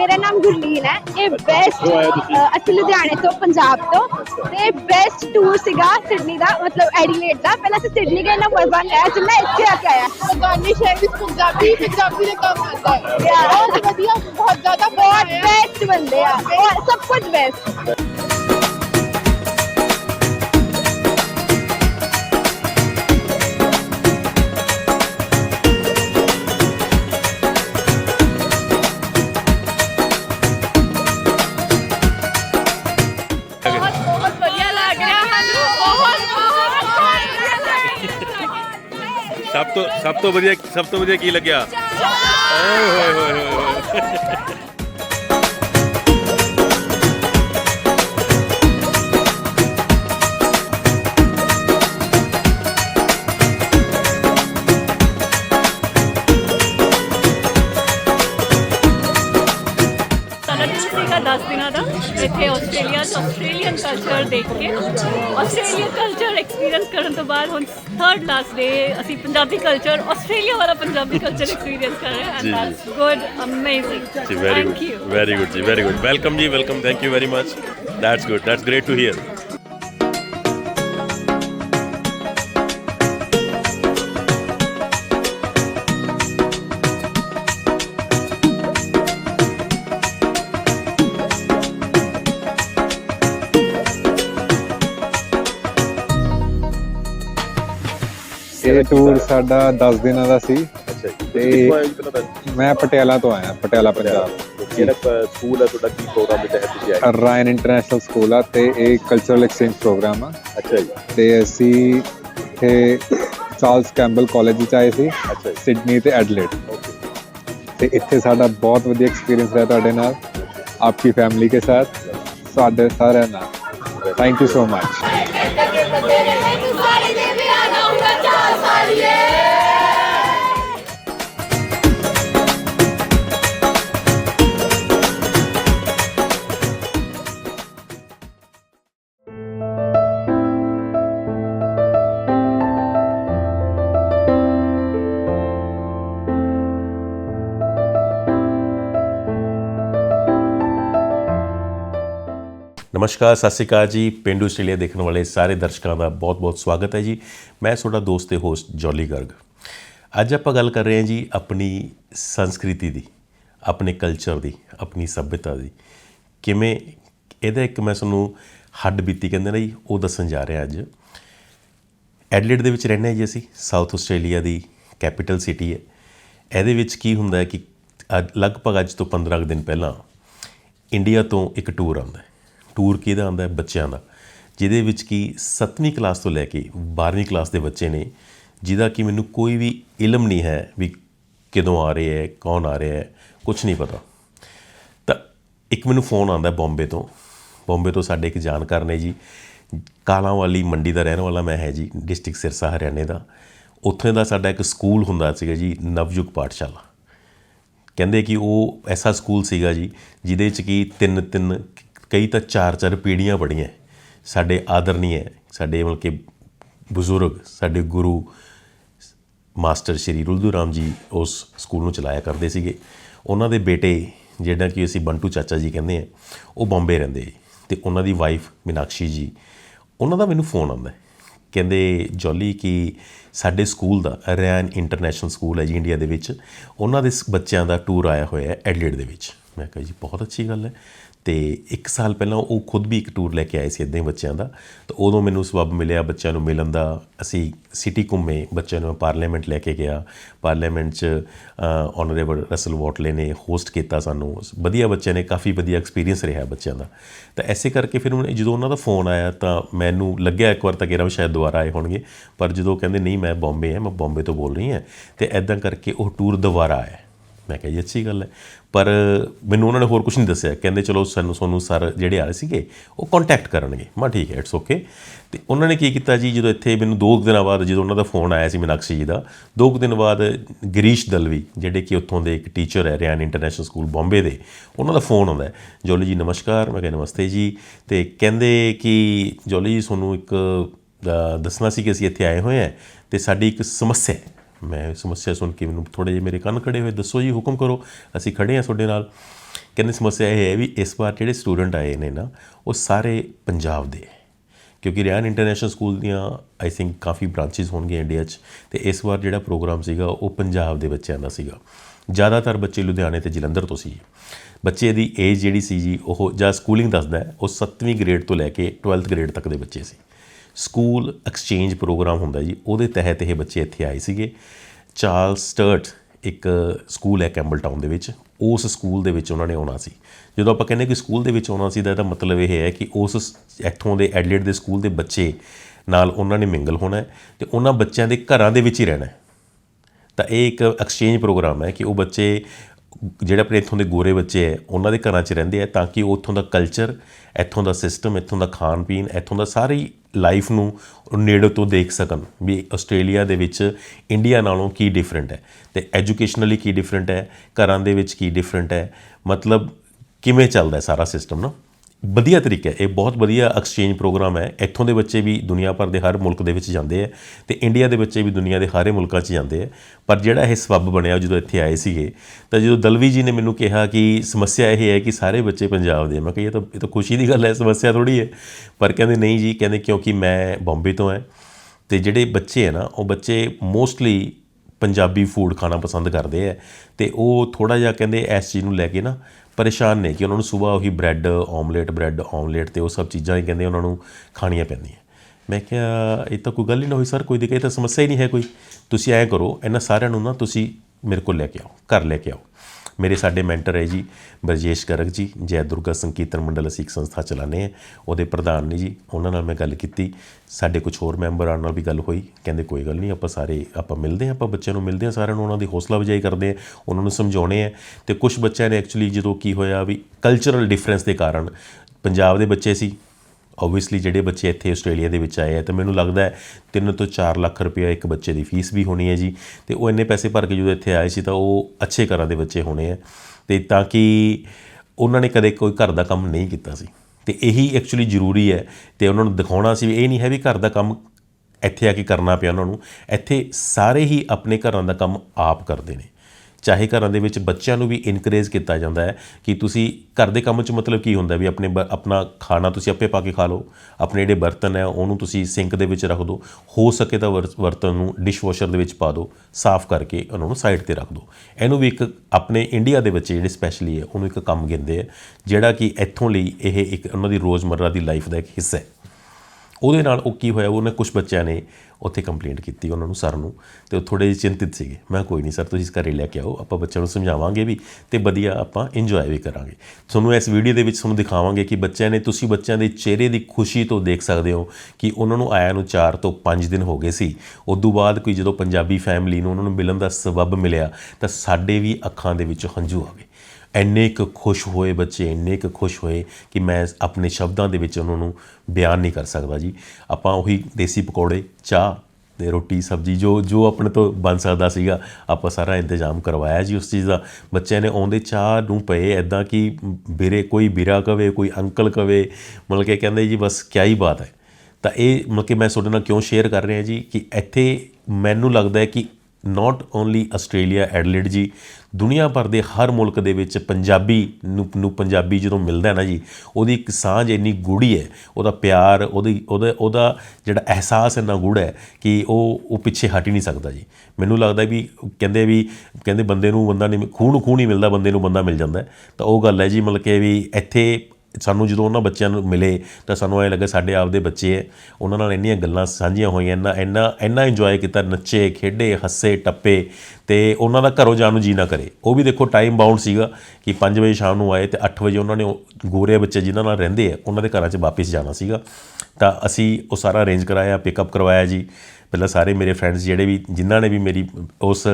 ਮੇਰਾ ਨਾਮ ਗੁਰਲੀਨ ਹੈ। ਇਹ ਬੈਸਟ? ਅਸੀਂ ਲੁਧਿਆਣੇ ਤੋਂ ਪੰਜਾਬ ਤੋਂ। ਤੇ ਬੈਸਟ ਟੂਰ ਸੀਗਾ ਸਿਡਨੀ ਦਾ ਮਤਲਬ ਐਡੀਲੇਡ ਦਾ। ਪਹਿਲਾਂ ਅਸੀਂ ਸਿਡਨੀ ਗਏ ਨਾ ਮਜ਼ਾ ਨਹੀਂ ਆਇਆ ਜਿੰਨਾ ਇੱਥੇ ਆ ਕੇ ਆਇਆ। ਬਗਾਨੇ ਸ਼ਹਿਰ ਵਿੱਚ ਪੰਜਾਬੀ ਪੰਜਾਬੀ ਦੇ ਕੰਮ ਆਉਂਦਾ ਹੈ. ਬਹੁਤ ਵਧੀਆ ਬਹੁਤ ਜ਼ਿਆਦਾ ਬਹੁਤ ਬੈਸਟ ਬੰਦੇ ਆ। ਸਭ ਕੁਝ ਬੈਸਟ ਸਭ ਤੋਂ ਸਭ ਤੋਂ ਵਧੀਆ ਸਭ ਤੋਂ ਵਧੀਆ ਕੀ ਲੱਗਿਆ? ਓਏ ਹੋਏ ਹੋਏ ਹੋਏ। ਇੱਥੇ ਆਸਟ੍ਰੇਲੀਆ ਚ ਆਸਟ੍ਰੇਲੀਅਨ ਕਲਚਰ ਦੇਖ ਕੇ ਆਸਟ੍ਰੇਲੀਅਨ ਕਲਚਰ ਐਕਸਪੀਰੀਅੰਸ ਕਰਨ ਤੋਂ ਬਾਅਦ ਹੁਣ ਥਰਡ ਲਾਸਟ ਡੇ ਅਸੀਂ ਪੰਜਾਬੀ ਕਲਚਰ ਆਸਟ੍ਰੇਲੀਆ ਵਾਲਾ ਪੰਜਾਬੀ ਕਲਚਰ ਐਕਸਪੀਰੀਅੰਸ ਕਰ ਰਹੇ ਹਾਂ ਐਂਡ। ਦੈਟਸ ਗੁੱਡ ਅਮੇਜ਼ਿੰਗ ਜੀ very thank you good very good ਜੀ ਵੈਰੀ ਗੁੱਡ ਵੈਲਕਮ ਜੀ welcome thank you very much that's good that's great to hear ਇਹ tour ਸਾਡਾ 10 ਦਿਨਾਂ ਦਾ ਸੀ। ਅੱਛਾ ਜੀ ਤੇ- ਮੈਂ ਪਟਿਆਲਾ ਤੋਂ ਆਇਆ ਪਟਿਆਲਾ ਪੰਜਾਬ। ਜਿਹੜਾ ਸਕੂਲ ਹੈ ਤੁਹਾਡਾ? ਕੀ ਪ੍ਰੋਗਰਾਮ ਦੇ ਤਹਿਤ ਤੁਸੀਂ ਆਏ ਰਾਇਨ ਇੰਟਰਨੈਸ਼ਨਲ ਸਕੂਲ ਆ ਤੇ ਇਹ ਕਲਚਰਲ ਐਕਸਚੇਂਜ ਪ੍ਰੋਗਰਾਮ ਆ। ਅੱਛਾ ਜੀ। ਤੇ ਅਸੀਂ ਇੱਥੇ ਚਾਰਲਸ ਕੈਂਬਲ ਕਾਲਜ ਵਿੱਚ ਆਏ ਸੀ ਸਿਡਨੀ ਤੇ ਐਡਲੇਡ ਤੇ ਇੱਥੇ ਸਾਡਾ ਬਹੁਤ ਵਧੀਆ ਐਕਸਪੀਰੀਅੰਸ ਰਿਹਾ ਤੁਹਾਡੇ ਨਾਲ ਆਪਕੀ ਫੈਮਿਲੀ ਕੇ ਸਾਥ ਸਾਡੇ ਸਾਰਿਆਂ ਨਾਲ। ਥੈਂਕ ਯੂ ਸੋ ਮਚ ਨਮਸਕਾਰ, ਸਤਿ ਸ਼੍ਰੀ ਅਕਾਲ ਜੀ। ਪਿੰਡੂ ਆਸਟ੍ਰੇਲੀਆ ਦੇਖਣ ਵਾਲੇ ਸਾਰੇ ਦਰਸ਼ਕਾਂ ਦਾ ਬਹੁਤ-ਬਹੁਤ ਸਵਾਗਤ ਹੈ ਜੀ। ਮੈਂ ਤੁਹਾਡਾ ਦੋਸਤ ਤੇ ਹੋਸਟ ਜੋਲੀ ਗਰਗ ਅੱਜ ਆਪਾਂ ਗੱਲ ਕਰ ਰਹੇ ਹਾਂ ਜੀ ਆਪਣੀ ਸੰਸਕ੍ਰਿਤੀ ਦੀ, ਆਪਣੇ ਕਲਚਰ ਦੀ, ਆਪਣੀ ਸਭਿਅਤਾ ਦੀ। ਕਿਵੇਂ ਇਹਦਾ ਇੱਕ ਮੈਂ ਤੁਹਾਨੂੰ ਹੱਡ ਬੀਤੀ ਕਹਿੰਦੇ ਨੇ ਜੀ, ਉਹ ਦੱਸਣ ਜਾ ਰਿਹਾ ਅੱਜ। ਐਡਲੇਡ ਦੇ ਵਿੱਚ ਰਹਿੰਦੇ ਹਾਂ ਜੀ ਅਸੀਂ, ਸਾਊਥ ਆਸਟ੍ਰੇਲੀਆ ਦੀ ਕੈਪੀਟਲ ਸਿਟੀ ਹੈ। ਇਹਦੇ ਵਿੱਚ ਕੀ ਹੁੰਦਾ ਹੈ ਕਿ ਅੱਜ- ਲਗਭਗ ਅੱਜ ਤੋਂ 15 ਕੁ ਦਿਨ ਪਹਿਲਾਂ ਇੰਡੀਆ ਤੋਂ ਇੱਕ ਟੂਰ ਆਉਂਦਾ ਹੈ। ਟੂਰ ਕਿਹਦਾ ਆਉਂਦਾ ਹੈ? ਬੱਚਿਆਂ ਦਾ। ਜਿਹਦੇ ਵਿੱਚ ਕੀ 7ਵੀਂ ਕਲਾਸ ਤੋਂ ਲੈ ਕੇ 12ਵੀਂ ਕਲਾਸ ਦੇ ਬੱਚੇ ਨੇ, ਜਿਹਦਾ ਕਿ ਮੈਨੂੰ ਕੋਈ ਵੀ ਇਲਮ ਨਹੀਂ ਹੈ ਵੀ ਕਿਦੋਂ ਆ ਰਹੇ ਹੈ, ਕੌਣ ਆ ਰਿਹਾ ਹੈ ਕੁਝ ਨਹੀਂ ਪਤਾ। ਤਾਂ ਇੱਕ ਮੈਨੂੰ ਫੋਨ ਆਉਂਦਾ ਬੰਬੇ ਤੋਂ। ਬੰਬੇ ਤੋਂ ਸਾਡੇ ਇੱਕ ਜਾਣਕਾਰ ਨੇ ਜੀ ਕਾਲਾਂ ਵਾਲੀ ਮੰਡੀ ਦਾ ਰਹਿਣ ਵਾਲਾ ਮੈਂ ਹੈ ਜੀ, ਡਿਸਟ੍ਰਿਕਟ ਸਿਰਸਾ, ਹਰਿਆਣੇ ਦਾ। ਉੱਥੇ ਦਾ ਸਾਡਾ ਇੱਕ ਸਕੂਲ ਹੁੰਦਾ ਸੀਗਾ ਜੀ, ਨਵਯੁਗ ਪਾਠਸ਼ਾਲਾ। ਕਹਿੰਦੇ ਕਿ ਉਹ ਐਸਾ ਸਕੂਲ ਸੀਗਾ ਜੀ, ਜਿਹਦੇ ਵਿੱਚ ਕਿ ਤਿੰਨ ਤਿੰਨ ਕਈ ਤਾਂ ਚਾਰ ਚਾਰ ਪੀੜ੍ਹੀਆਂ ਪੜ੍ਹੀਆਂ ਸਾਡੇ ਆਦਰਨੀय ਸਾਡੇ ਮਤਲਬ ਕਿ ਬਜ਼ੁਰਗ, ਸਾਡੇ ਗੁਰੂ ਮਾਸਟਰ ਸ਼੍ਰੀ ਰੁਲਦੂ ਰਾਮ ਜੀ ਉਸ ਸਕੂਲ ਨੂੰ ਚਲਾਇਆ ਕਰਦੇ ਸੀਗੇ। ਉਹਨਾਂ ਦੇ ਬੇਟੇ ਜਿਹੜਾ ਕਿ ਅਸੀਂ ਬੰਟੂ ਚਾਚਾ ਜੀ ਕਹਿੰਦੇ ਆ ਉਹ ਬੰਬੇ ਰਹਿੰਦੇ ਤੇ ਉਹਨਾਂ ਦੀ ਵਾਈਫ ਮੀਨਾਕਸ਼ੀ ਜੀ, ਉਹਨਾਂ ਦਾ ਮੈਨੂੰ ਫੋਨ ਆਉਂਦਾ ਕਹਿੰਦੇ, ਜੋਲੀ ਕਿ ਸਾਡੇ ਸਕੂਲ ਦਾ ਰੈਨ ਇੰਟਰਨੈਸ਼ਨਲ ਸਕੂਲ ਹੈ ਜੀ ਇੰਡੀਆ ਦੇ ਵਿੱਚ। ਉਹਨਾਂ ਦੇ ਸ- ਬੱਚਿਆਂ ਦਾ ਟੂਰ ਆਇਆ ਹੋਇਆ ਹੈ ਐਡਲੇਡ ਦੇ ਵਿੱਚ। ਮੈਂ ਕਿਹਾ, ਜੀ, ਬਹੁਤ ਅੱਛੀ ਗੱਲ ਹੈ। ਤੇ ਇੱਕ ਸਾਲ ਪਹਿਲਾਂ ਉਹ ਖੁਦ ਵੀ ਇੱਕ ਟੂਰ ਲੈ ਕੇ ਆਏ ਸੀ ਇਦਾਂ ਹੀ ਬੱਚਿਆਂ ਦਾ। ਤਾਂ ਉਦੋਂ ਮੈਨੂੰ ਸਬਬ ਮਿਲਿਆ ਬੱਚਿਆਂ ਨੂੰ ਮਿਲਣ ਦਾ। ਅਸੀਂ ਸਿਟੀ ਘੁੰਮੇ, ਬੱਚਿਆਂ ਨੂੰ ਪਾਰਲੀਮੈਂਟ ਲੈ ਕੇ ਗਿਆ। ਪਾਰਲੀਮੈਂਟ 'ਚ ਆਨਰੇਬਲ ਰਸਲ ਵਾਟਲੇ ਨੇ ਹੋਸਟ ਕੀਤਾ ਸਾਨੂੰ। ਵਧੀਆ ਬੱਚਿਆਂ ਨੇ, ਕਾਫੀ ਵਧੀਆ ਐਕਸਪੀਰੀਅੰਸ ਰਿਹਾ ਬੱਚਿਆਂ ਦਾ। ਤਾਂ ਐਸੇ ਕਰਕੇ ਫਿਰ ਹੁਣ ਜਦੋਂ ਉਹਨਾਂ ਦਾ ਫੋਨ ਆਇਆ ਤਾਂ ਮੈਨੂੰ ਲੱਗਿਆ ਇੱਕ ਵਾਰ ਤਾਂ ਕਿਹਾ ਵੀ ਸ਼ਾਇਦ ਦੁਬਾਰਾ ਆਏ ਹੋਣਗੇ। ਪਰ ਜਦੋਂ ਕਹਿੰਦੇ, ਨਹੀਂ, ਮੈਂ ਬੰਬੇ ਹਾਂ, ਮੈਂ ਬੰਬੇ ਤੋਂ ਬੋਲ ਰਹੀ ਹਾਂ। ਤੇ ਐਦਾਂ ਕਰਕੇ ਉਹ ਟੂਰ ਦੁਬਾਰਾ ਆਇਆ। ਮੈਂ ਕਿਹਾ ਜੀ, ਅੱਛੀ ਗੱਲ ਹੈ। ਪਰ ਮੈਨੂੰ ਉਹਨਾਂ ਨੇ ਹੋਰ ਕੁਝ ਨਹੀਂ ਦੱਸਿਆ। ਕਹਿੰਦੇ, ਚਲੋ ਸਾਨੂੰ, ਤੁਹਾਨੂੰ ਸਰ ਜਿਹੜੇ ਆ ਰਹੇ ਸੀਗੇ, ਉਹ ਕੰਟੈਕਟ ਕਰਨਗੇ। ਮੈਂ ਠੀਕ ਹੈ ਇਟਸ ਓਕੇ ਤੇ ਉਹਨਾਂ ਨੇ ਕੀ ਕੀਤਾ ਜੀ, ਜਦੋਂ ਇੱਥੇ ਮੈਨੂੰ ਦੋ ਕੁ ਦਿਨਾਂ ਬਾਅਦ ਜਦੋਂ ਉਹਨਾਂ ਦਾ ਫੋਨ ਆਇਆ ਸੀ ਮੀਨਾਕਸ਼ੀ ਜੀ ਦਾ, ਦੋ ਕੁ ਦਿਨ ਬਾਅਦ ਗਿਰੀਸ਼ ਦਲਵੀ, ਜਿਹੜੇ ਕਿ ਉੱਥੋਂ ਦੇ ਇੱਕ ਟੀਚਰ ਹੈ, ਰਿਆਨ ਇੰਟਰਨੈਸ਼ਨਲ ਸਕੂਲ ਬੰਬੇ ਦੇ, ਉਹਨਾਂ ਦਾ ਫੋਨ ਆਉਂਦਾ ਹੈ। ਜੋਲੀ ਜੀ, ਨਮਸਕਾਰ। ਮੈਂ ਕਿਹਾ, ਨਮਸਤੇ ਜੀ। ਤੇ ਕਹਿੰਦੇ ਕਿ, ਜੋਲੀ ਜੀ, ਤੁਹਾਨੂੰ ਇੱਕ ਦੱਸਣਾ ਸੀ ਕਿ ਅਸੀਂ ਇੱਥੇ ਆਏ ਹੋਏ ਹਾਂ ਤੇ ਸਾਡੀ ਇੱਕ ਸਮੱਸਿਆ ਹੈ। ਮੈਂ ਸਮੱਸਿਆ ਸੁਣ ਕੇ ਮੈਨੂੰ ਥੋੜੇ ਜਿਹੇ ਮੇਰੇ ਕੰਨ ਖੜੇ ਹੋਏ, ਦੱਸੋ ਜੀ, ਹੁਕਮ ਕਰੋ। ਅਸੀਂ ਖੜੇ ਹਾਂ ਤੁਹਾਡੇ ਨਾਲ। ਕਹਿੰਦੇ ਸਮੱਸਿਆ ਇਹ ਹੈ ਵੀ ਇਸ ਵਾਰ ਜਿਹੜੇ ਸਟੂਡੈਂਟ ਆਏ ਨੇ ਨਾ, ਉਹ ਸਾਰੇ ਪੰਜਾਬ ਦੇ ਕਿਉਂਕਿ ਰਿਆਨ ਇੰਟਰਨੈਸ਼ਨਲ ਸਕੂਲ ਦੀਆਂ ਆਈ ਥਿੰਕ ਕਾਫੀ ਬ੍ਰਾਂਚਸ ਹੋਣਗੀਆਂ ਇੰਡੀਆ 'ਚ। ਤੇ ਇਸ ਵਾਰ ਜਿਹੜਾ ਪ੍ਰੋਗਰਾਮ ਸੀਗਾ, ਉਹ ਪੰਜਾਬ ਦੇ ਬੱਚਿਆਂ ਦਾ ਸੀਗਾ। ਜ਼ਿਆਦਾਤਰ ਬੱਚੇ ਲੁਧਿਆਣੇ ਤੇ ਜਲੰਧਰ ਤੋਂ ਸੀ। ਬੱਚੇ ਦੀ ਏਜ ਜਿਹੜੀ ਸੀ ਜੀ, ਉਹ ਜਾਂ ਸਕੂਲਿੰਗ ਦੱਸਦਾ ਉਹ 7ਵੀਂ ਗ੍ਰੇਡ ਤੋਂ ਲੈ ਕੇ 12th ਗ੍ਰੇਡ ਤੱਕ ਦੇ ਬੱਚੇ ਸੀ। ਸਕੂਲ ਐਕਸਚੇਂਜ ਪ੍ਰੋਗਰਾਮ ਹੁੰਦਾ ਜੀ, ਉਹਦੇ ਤਹਿਤ ਇਹ ਬੱਚੇ ਇੱਥੇ ਆਏ ਸੀਗੇ। ਚਾਰਲਸ ਸਟਰਟ ਇੱਕ ਸਕੂਲ ਹੈ ਕੈਂਬਲ ਟਾਊਨ ਦੇ ਵਿੱਚ, ਉਸ ਸਕੂਲ ਦੇ ਵਿੱਚ ਉਹਨਾਂ ਨੇ ਆਉਣਾ ਸੀ। ਜਦੋਂ ਆਪਾਂ ਕਹਿੰਦੇ ਕਿ ਸਕੂਲ ਦੇ ਵਿੱਚ ਆਉਣਾ ਸੀ, ਤਾਂ ਇਹਦਾ ਮਤਲਬ ਇਹ ਹੈ ਕਿ ਉਸ ਇੱਥੋਂ ਦੇ ਐਡਲੇਟ ਦੇ ਸਕੂਲ ਦੇ ਬੱਚੇ ਨਾਲ ਉਹਨਾਂ ਨੇ ਮਿੰਗਲ ਹੋਣਾ ਹੈ ਤੇ ਉਹਨਾਂ ਬੱਚਿਆਂ ਦੇ ਘਰਾਂ ਦੇ ਵਿੱਚ ਹੀ ਰਹਿਣਾ ਤਾਂ ਇਹ ਇੱਕ ਐਕਸਚੇਂਜ ਪ੍ਰੋਗਰਾਮ ਹੈ ਕਿ ਉਹ ਬੱਚੇ ਜਿਹੜੇ ਆਪਣੇ ਇੱਥੋਂ ਦੇ ਗੋਰੇ ਬੱਚੇ ਹੈ, ਉਹਨਾਂ ਦੇ ਘਰਾਂ 'ਚ ਰਹਿੰਦੇ ਆ ਤਾਂ ਕਿ ਉਹ ਇੱਥੋਂ ਦਾ ਕਲਚਰ ਇੱਥੋਂ ਦਾ ਸਿਸਟਮ ਇੱਥੋਂ ਦਾ ਖਾਣ ਪੀਣ, ਇੱਥੋਂ ਦਾ ਸਾਰੀ ਲਾਈਫ ਨੂੰ ਨੇੜੇ ਤੋਂ ਦੇਖ ਸਕਣ ਵੀ ਆਸਟ੍ਰੇਲੀਆ ਦੇ ਵਿੱਚ ਇੰਡੀਆ ਨਾਲੋਂ ਕੀ ਡਿਫਰੈਂਟ ਹੈ ਤੇ ਐਜੂਕੇਸ਼ਨਲੀ ਕੀ ਡਿਫਰੈਂਟ ਹੈ, ਘਰਾਂ ਦੇ ਵਿੱਚ ਕੀ ਡਿਫਰੈਂਟ ਹੈ, ਮਤਲਬ ਕਿਵੇਂ ਚੱਲਦਾ ਸਾਰਾ ਸਿਸਟਮ ਨਾ? ਵਧੀਆ ਤਰੀਕਾ ਇਹ ਬਹੁਤ ਵਧੀਆ ਐਕਸਚੇਂਜ ਪ੍ਰੋਗਰਾਮ ਹੈ। ਇੱਥੋਂ ਦੇ ਬੱਚੇ ਵੀ ਦੁਨੀਆ ਭਰ ਦੇ ਹਰ ਮੁਲਕ ਦੇ ਵਿੱਚ ਜਾਂਦੇ ਆ ਤੇ ਇੰਡੀਆ ਦੇ ਬੱਚੇ ਵੀ ਦੁਨੀਆ ਦੇ ਸਾਰੇ ਮੁਲਕਾਂ 'ਚ ਜਾਂਦੇ ਆ। ਪਰ ਜਿਹੜਾ ਇਹ ਸਬੱਬ ਬਣਿਆ ਜਦੋਂ ਇੱਥੇ ਆਏ ਸੀਗੇ, ਤਾਂ ਜਦੋਂ ਦਲਵੀ ਜੀ ਨੇ ਮੈਨੂੰ ਕਿਹਾ ਕਿ ਸਮੱਸਿਆ ਇਹ ਹੈ ਕਿ ਸਾਰੇ ਬੱਚੇ ਪੰਜਾਬ ਦੇ ਮੈਂ ਕਿਹਾ, ਇਹ ਤਾਂ ਇਹ ਤਾਂ ਖੁਸ਼ੀ ਦੀ ਗੱਲ ਹੈ, ਸਮੱਸਿਆ ਥੋੜੀ ਹੈ। ਪਰ ਕਹਿੰਦੇ, ਨਹੀਂ ਜੀ, ਕਹਿੰਦੇ, ਕਿਉਂਕਿ ਮੈਂ ਬੰਬੇ ਤੋਂ ਹਾਂ ਤੇ ਜਿਹੜੇ ਬੱਚੇ ਆ ਨਾ, ਉਹ ਬੱਚੇ ਮੋਸਟਲੀ ਪੰਜਾਬੀ ਫੂਡ ਖਾਣਾ ਪਸੰਦ ਕਰਦੇ ਆ ਤੇ ਉਹ ਥੋੜਾ ਜਿਹਾ ਕਹਿੰਦੇ, ਇਸ ਚੀਜ਼ ਨੂੰ ਲੈ ਕੇ ਨਾ ਪਰੇਸ਼ਾਨ ਨੇ ਕਿ ਉਹਨਾਂ ਨੂੰ ਸਵੇਰ ਉਹੀ ਬ੍ਰੈਡ ਆਮਲੇਟ ਬ੍ਰੈਡ ਆਮਲੇਟ ਤੇ ਉਹ ਸਭ ਚੀਜ਼ਾਂ ਹੀ ਕਹਿੰਦੇ ਉਹਨਾਂ ਨੂੰ ਖਾਣੀਆਂ ਪੈਂਦੀਆਂ। ਮੈਂ ਕਿਹਾ, ਇਹ ਤਾਂ ਕੋਈ ਗੱਲ ਹੀ ਨਾ ਹੋਈ ਸਰ, ਕੋਈ ਦਿੱਕਤ, ਇਹ ਤਾਂ ਸਮੱਸਿਆ ਹੀ ਨਹੀਂ ਹੈ ਕੋਈ। ਤੁਸੀਂ ਐਂ ਕਰੋ, ਇਹਨਾਂ ਸਾਰਿਆਂ ਨੂੰ ਨਾ ਤੁਸੀਂ ਮੇਰੇ ਕੋਲ ਲੈ ਕੇ ਆਓ, ਘਰ ਲੈ ਕੇ ਆਓ। ਮੇਰੇ ਸਾਡੇ ਮੈਂਟਰ ਹੈ ਜੀ, ਬਰਜੇਸ਼ ਗਰਗ ਜੀ, ਜੈ ਦੁਰਗਾ ਸੰਕੀਰਤਨ ਮੰਡਲ ਅਸੀਂ ਇੱਕ ਸੰਸਥਾ ਚਲਾਉਂਦੇ ਹਾਂ, ਉਹਦੇ ਪ੍ਰਧਾਨ ਨੇ ਜੀ, ਉਹਨਾਂ ਨਾਲ ਮੈਂ ਗੱਲ ਕੀਤੀ, ਸਾਡੇ ਕੁਝ ਹੋਰ ਮੈਂਬਰਾਂ ਨਾਲ ਵੀ ਗੱਲ ਹੋਈ, ਕਹਿੰਦੇ ਕੋਈ ਗੱਲ ਨਹੀਂ, ਆਪਾਂ ਸਾਰੇ, ਆਪਾਂ ਮਿਲਦੇ ਹਾਂ, ਆਪਾਂ ਬੱਚਿਆਂ ਨੂੰ ਮਿਲਦੇ ਹਾਂ, ਸਾਰਿਆਂ ਨੂੰ ਉਹਨਾਂ ਦੀ ਹੌਸਲਾ ਅਫਜ਼ਾਈ ਕਰਦੇ ਹਾਂ, ਉਹਨਾਂ ਨੂੰ ਸਮਝਾਉਣੇ ਆ ਤੇ ਕੁਝ ਬੱਚਿਆਂ ਨੇ ਐਕਚੁਅਲੀ ਜਦੋਂ ਕੀ ਹੋਇਆ ਵੀ ਕਲਚਰਲ ਡਿਫਰੈਂਸ ਦੇ ਕਾਰਨ, ਪੰਜਾਬ ਦੇ ਬੱਚੇ ਸੀ ਓਬਵੀਅਸਲੀ ਜਿਹੜੇ ਬੱਚੇ ਇੱਥੇ ਆਸਟ੍ਰੇਲੀਆ ਦੇ ਵਿੱਚ ਆਏ ਆ, ਤਾਂ ਮੈਨੂੰ ਲੱਗਦਾ ਹੈ 3 ਤੋਂ 4 ਲੱਖ ਰੁਪਇਆ ਇੱਕ ਬੱਚੇ ਦੀ ਫੀਸ ਵੀ ਹੋਣੀ ਹੈ ਜੀ। ਤੇ ਉਹ ਇੰਨੇ ਪੈਸੇ ਭਰ ਕੇ ਜਦੋਂ ਇੱਥੇ ਆਏ ਸੀ ਤਾਂ ਉਹ ਅੱਛੇ ਘਰਾਂ ਦੇ ਬੱਚੇ ਹੋਣੇ ਆ। ਤੇ ਤਾਂ ਕਿ ਉਹਨਾਂ ਨੇ ਕਦੇ ਕੋਈ ਘਰ ਦਾ ਕੰਮ ਨਹੀਂ ਕੀਤਾ ਸੀ। ਤੇ ਇਹੀ ਐਕਚੁਅਲੀ ਜ਼ਰੂਰੀ ਹੈ ਤੇ ਉਹਨਾਂ ਨੂੰ ਦਿਖਾਉਣਾ ਸੀ ਵੀ ਇਹ ਨਹੀਂ ਹੈ ਵੀ ਘਰ ਦਾ ਕੰਮ ਇੱਥੇ ਆ ਕੇ ਕਰਨਾ ਪਿਆ ਉਹਨਾਂ ਨੂੰ। ਇੱਥੇ ਸਾਰੇ ਹੀ ਆਪਣੇ ਘਰਾਂ ਦਾ ਕੰਮ ਆਪ ਕਰਦੇ ਨੇ। ਚਾਹੇ ਘਰਾਂ ਦੇ ਵਿੱਚ ਬੱਚਿਆਂ ਨੂੰ ਵੀ ਇਨਕਰੇਜ ਕੀਤਾ ਜਾਂਦਾ ਹੈ ਕਿ ਤੁਸੀਂ ਘਰ ਦੇ ਕੰਮ 'ਚ ਮਤਲਬ ਕੀ ਹੁੰਦਾ ਵੀ ਆਪਣੇ ਬ- ਆਪਣਾ ਖਾਣਾ ਤੁਸੀਂ ਆਪੇ ਪਾ ਕੇ ਖਾ ਲਓ, ਆਪਣੇ ਜਿਹੜੇ ਬਰਤਨ ਹੈ ਉਹਨੂੰ ਤੁਸੀਂ ਸਿੰਕ ਦੇ ਵਿੱਚ ਰੱਖ ਦਿਓ ਹੋ ਸਕੇ ਤਾਂ ਵਰ- ਬਰਤਨ ਨੂੰ ਡਿਸ਼ਵਾਸ਼ਰ ਦੇ ਵਿੱਚ ਪਾ ਦਿਓ ਸਾਫ਼ ਕਰਕੇ ਉਹਨਾਂ ਨੂੰ ਸਾਈਡ ਤੇ ਰੱਖ ਦਿਓ ਇਹਨੂੰ ਵੀ ਇੱਕ ਆਪਣੇ ਇੰਡੀਆ ਦੇ ਬੱਚੇ ਜਿਹੜੇ ਸਪੈਸ਼ਲੀ ਹੈ, ਉਹਨੂੰ ਇੱਕ ਕੰਮ ਗਿਣਦੇ ਆ ਜਿਹੜਾ ਕਿ ਇੱਥੋਂ ਲਈ ਇਹ ਇੱਕ ਉਹਨਾਂ ਦੀ ਰੋਜ਼ਮਰਰਾ ਦੀ ਲਾਈਫ ਦਾ ਇੱਕ ਹਿੱਸਾ ਹੈ। ਉਹਦੇ ਨਾਲ ਉਹ ਕੀ ਹੋਇਆ, ਉਹਨੇ ਕੁਝ ਬੱਚਿਆਂ ਨੇ ਉੱਥੇ ਕੰਪਲੇਂਟ ਕੀਤੀ ਉਹਨਾਂ ਨੂੰ ਸਰ ਨੂੰ, ਤੇ ਉਹ ਥੋੜੇ ਜਿਹੇ ਚਿੰਤਿਤ ਸੀਗੇ। ਮੈਂ ਕੋਈ ਨਹੀਂ ਸਰ ਤੁਸੀਂ ਘਰੇ ਲੈ ਕੇ ਆਓ, ਆਪਾਂ ਬੱਚਿਆਂ ਨੂੰ ਸਮਝਾਵਾਂਗੇ ਵੀ ਤੇ ਵਧੀਆ ਆਪਾਂ ਇੰਜੋਏ ਵੀ ਕਰਾਂਗੇ। ਤੁਹਾਨੂੰ ਇਸ ਵੀਡੀਓ ਦੇ ਵਿੱਚ ਤੁਹਾਨੂੰ ਦਿਖਾਵਾਂਗੇ ਕਿ ਬੱਚਿਆਂ ਨੇ, ਤੁਸੀਂ ਬੱਚਿਆਂ ਦੇ ਚਿਹਰੇ ਦੀ ਖੁਸ਼ੀ ਤੋਂ ਦੇਖ ਸਕਦੇ ਹੋ ਕਿ ਉਹਨਾਂ ਨੂੰ ਆਇਆ ਨੂੰ 4 ਤੋਂ 5 ਦਿਨ ਹੋ ਗਏ ਸੀ। ਉਦੋਂ ਬਾਅਦ ਕੋਈ ਜਦੋਂ ਪੰਜਾਬੀ ਫੈਮਿਲੀ ਨੂੰ ਉਹਨਾਂ ਨੂੰ ਮਿਲਣ ਦਾ ਸਬਬ ਮਿਲਿਆ, ਤਾਂ ਸਾਡੇ ਵੀ ਅੱਖਾਂ ਦੇ ਵਿੱਚ ਹੰਝੂ ਆ ਗਏ। ਇੰਨੇ ਕੁ ਖੁਸ਼ ਹੋਏ ਬੱਚੇ, ਇੰਨੇ ਕੁ ਖੁਸ਼ ਹੋਏ ਕਿ ਮੈਂ ਆਪਣੇ ਸ਼ਬਦਾਂ ਦੇ ਵਿੱਚ ਉਹਨਾਂ ਨੂੰ ਬਿਆਨ ਨਹੀਂ ਕਰ ਸਕਦਾ ਜੀ। ਆਪਾਂ ਉਹੀ ਦੇਸੀ ਪਕੌੜੇ, ਚਾਹ ਤੇ ਰੋਟੀ, ਸਬਜ਼ੀ ਜੋ ਜੋ ਆਪਣੇ ਤੋਂ ਬਣ ਸਕਦਾ ਸੀਗਾ, ਆਪਾਂ ਸਾਰਾ ਇੰਤਜ਼ਾਮ ਕਰਵਾਇਆ ਜੀ ਉਸ ਚੀਜ਼ ਦਾ। ਬੱਚਿਆਂ ਨੇ ਆਉਂਦੇ ਚਾਹ ਨੂੰ ਪਏ ਐਦਾਂ ਕਿ ਵੀਰੇ ਕੋਈ ਵੀਰਾ ਕਵੇ, ਕੋਈ ਅੰਕਲ ਕਵੇ, ਮਤਲਬ ਕਿ ਕਹਿੰਦੇ ਜੀ ਬਸ ਕਿਆ ਹੀ ਬਾਤ ਹੈ। ਤਾਂ ਇਹ ਮਤਲਬ ਕਿ ਮੈਂ ਤੁਹਾਡੇ ਨਾਲ ਕਿਉਂ ਸ਼ੇਅਰ ਕਰ ਰਿਹਾ ਜੀ ਕਿ ਇੱਥੇ ਮੈਨੂੰ ਲੱਗਦਾ ਹੈ ਕਿ ਨਾਟ ਓਨਲੀ ਆਸਟ੍ਰੇਲੀਆ ਐਡਲੇਡ ਜੀ ਦੁਨੀਆ ਭਰ ਦੇ ਹਰ ਮੁਲਕ ਦੇ ਵਿੱਚ ਪੰਜਾਬੀ ਨੂੰ ਪੰਜਾਬੀ ਜਦੋਂ ਮਿਲਦਾ ਨਾ ਜੀ, ਉਹਦੀ ਇੱਕ ਸਾਂਝ ਇੰਨੀ ਗੂੜੀ ਹੈ, ਉਹਦਾ ਪਿਆਰ, ਉਹਦੀ, ਉਹਦਾ ਉਹਦਾ ਜਿਹੜਾ ਅਹਿਸਾਸ ਇੰਨਾ ਗੂੜਾ ਹੈ ਕਿ ਉਹ ਉਹ ਪਿੱਛੇ ਹਟ ਹੀ ਨਹੀਂ ਸਕਦਾ ਜੀ। ਮੈਨੂੰ ਲੱਗਦਾ ਵੀ ਕਹਿੰਦੇ ਵੀ, ਕਹਿੰਦੇ ਬੰਦੇ ਨੂੰ ਬੰਦਾ ਨਹੀਂ, ਖੂਨ ਨੂੰ ਖੂਨ ਹੀ ਮਿਲਦਾ, ਬੰਦੇ ਨੂੰ ਬੰਦਾ ਮਿਲ ਜਾਂਦਾ ਤਾਂ ਉਹ ਗੱਲ ਹੈ ਜੀ, ਮਤਲਬ ਕਿ ਵੀ ਇੱਥੇ ਸਾਨੂੰ ਜਦੋਂ ਉਹਨਾਂ ਬੱਚਿਆਂ ਨੂੰ ਮਿਲੇ ਤਾਂ ਸਾਨੂੰ ਐ ਲੱਗਾ ਸਾਡੇ ਆਪਦੇ ਬੱਚੇ ਐ। ਉਹਨਾਂ ਨਾਲ ਇੰਨੀਆਂ ਗੱਲਾਂ ਸਾਂਝੀਆਂ ਹੋਈਆਂ, ਇੰਨਾ ਇੰਨਾ ਇੰਨਾ ਇੰਜੋਏ ਕੀਤਾ, ਨੱਚੇ, ਖੇਡੇ, ਹੱਸੇ, ਟੱਪੇ ਤੇ ਉਹਨਾਂ ਦਾ ਘਰੋਂ ਜਾਣ ਨੂੰ ਜੀ ਨਾ ਕਰੇ। ਉਹ ਵੀ ਦੇਖੋ ਟਾਈਮ ਬਾਉਂਡ ਸੀਗਾ ਕਿ 5 ਵਜੇ ਸ਼ਾਮ ਨੂੰ ਆਏ ਤੇ 8 ਵਜੇ ਉਹਨਾਂ ਨੇ ਉਹ ਗੋਰੇ ਬੱਚੇ ਜਿਨ੍ਹਾਂ ਨਾਲ ਰਹਿੰਦੇ ਆ ਉਹਨਾਂ ਦੇ ਘਰਾਂ 'ਚ ਵਾਪਸ ਜਾਣਾ ਸੀਗਾ। ਤਾਂ ਅਸੀਂ ਉਹ ਸਾਰਾ ਅਰੇਂਜ ਕਰਾਇਆ ਪਿਕਅਪ ਕਰਵਾਇਆ ਜੀ। ਪਹਿਲਾਂ ਸਾਰੇ ਮੇਰੇ ਫਰੈਂਡਸ ਜਿਹੜੇ ਵੀ ਜਿਨ੍ਹਾਂ ਨੇ ਵੀ ਮੇਰੀ ਉਸ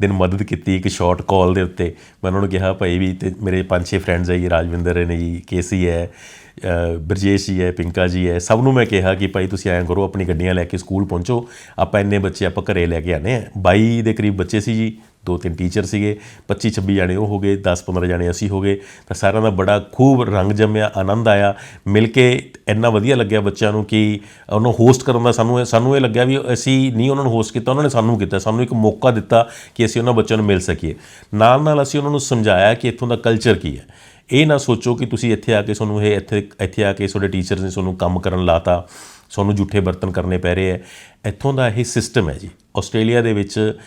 ਦਿਨ ਮਦਦ ਕੀਤੀ ਇੱਕ ਸ਼ਾਰਟ ਕਾਲ ਦੇ ਉੱਤੇ ਮੈਂ ਉਹਨਾਂ ਨੂੰ ਕਿਹਾ ਭਾਈ ਵੀ ਤੇ ਮੇਰੇ ਪੰਜ ਛੇ ਫਰੈਂਡਸ ਹੈ ਜੀ ਰਾਜਵਿੰਦਰ ਨੇ ਜੀ ਕੇਸੀ ਹੈ ਅ, ਬਰਜੇਸ਼ ਜੀ ਹੈ ਪਿੰਕਾ ਜੀ ਹੈ ਸਭ ਨੂੰ ਮੈਂ ਕਿਹਾ ਕਿ ਭਾਈ ਤੁਸੀਂ ਐਂ ਕਰੋ ਆਪਣੀ ਗੱਡੀਆਂ ਲੈ ਕੇ ਸਕੂਲ ਪਹੁੰਚੋ ਆਪਾਂ ਇੰਨੇ ਬੱਚੇ ਆਪਾਂ ਘਰੇ ਲੈ ਕੇ ਆਨੇ ਆ 22 ਦੇ ਕਰੀਬ ਬੱਚੇ ਸੀ ਜੀ ਦੋ ਤਿੰਨ ਟੀਚਰ ਸੀਗੇ 25 26 ਜਾਣੇ ਉਹ ਹੋ ਗਏ 10 15 ਜਾਣੇ ਅਸੀਂ ਹੋ ਗਏ, ਤਾਂ ਸਾਰਿਆਂ ਦਾ ਬੜਾ ਖੂਬ ਰੰਗ ਜੰਮਿਆ, ਆਨੰਦ ਆਇਆ। ਮਿਲ ਕੇ ਇੰਨਾ ਵਧੀਆ ਲੱਗਿਆ ਬੱਚਿਆਂ ਨੂੰ ਕਿ ਉਹਨੂੰ ਹੋਸਟ ਕਰਨ ਦਾ ਸਾਨੂੰ ਸਾਨੂੰ ਇਹ ਲੱਗਿਆ ਵੀ ਅਸੀਂ ਨਹੀਂ ਉਹਨਾਂ ਨੂੰ ਹੋਸਟ ਕੀਤਾ, ਉਹਨਾਂ ਨੇ ਸਾਨੂੰ ਕੀਤਾ, ਸਾਨੂੰ ਇੱਕ ਮੌਕਾ ਦਿੱਤਾ ਕਿ ਅਸੀਂ ਉਹਨਾਂ ਬੱਚਿਆਂ ਨੂੰ ਮਿਲ ਸਕੀਏ। ਨਾਲ ਨਾਲ ਅਸੀਂ ਉਹਨਾਂ ਨੂੰ ਸਮਝਾਇਆ ਕਿ ਇੱਥੋਂ ਦਾ ਕਲਚਰ ਕੀ ਹੈ। ਇਹ ਨਾ ਸੋਚੋ ਕਿ ਤੁਸੀਂ ਇੱਥੇ ਆ ਕੇ ਤੁਹਾਨੂੰ ਇਹ ਇੱਥੇ ਇੱਥੇ ਆ ਕੇ ਤੁਹਾਡੇ ਟੀਚਰਸ ਨੇ ਤੁਹਾਨੂੰ ਕੰਮ ਕਰਨ ਲਾਤਾ, ਤੁਹਾਨੂੰ ਝੂਠੇ ਬਰਤਨ ਕਰਨੇ ਪੈ ਰਹੇ ਹੈ। ਇੱਥੋਂ ਦਾ ਇਹ ਸਿਸਟਮ ਹੈ ਜੀ। ਆਸਟ੍ਰੇਲੀਆ ਦੇ ਵਿੱਚ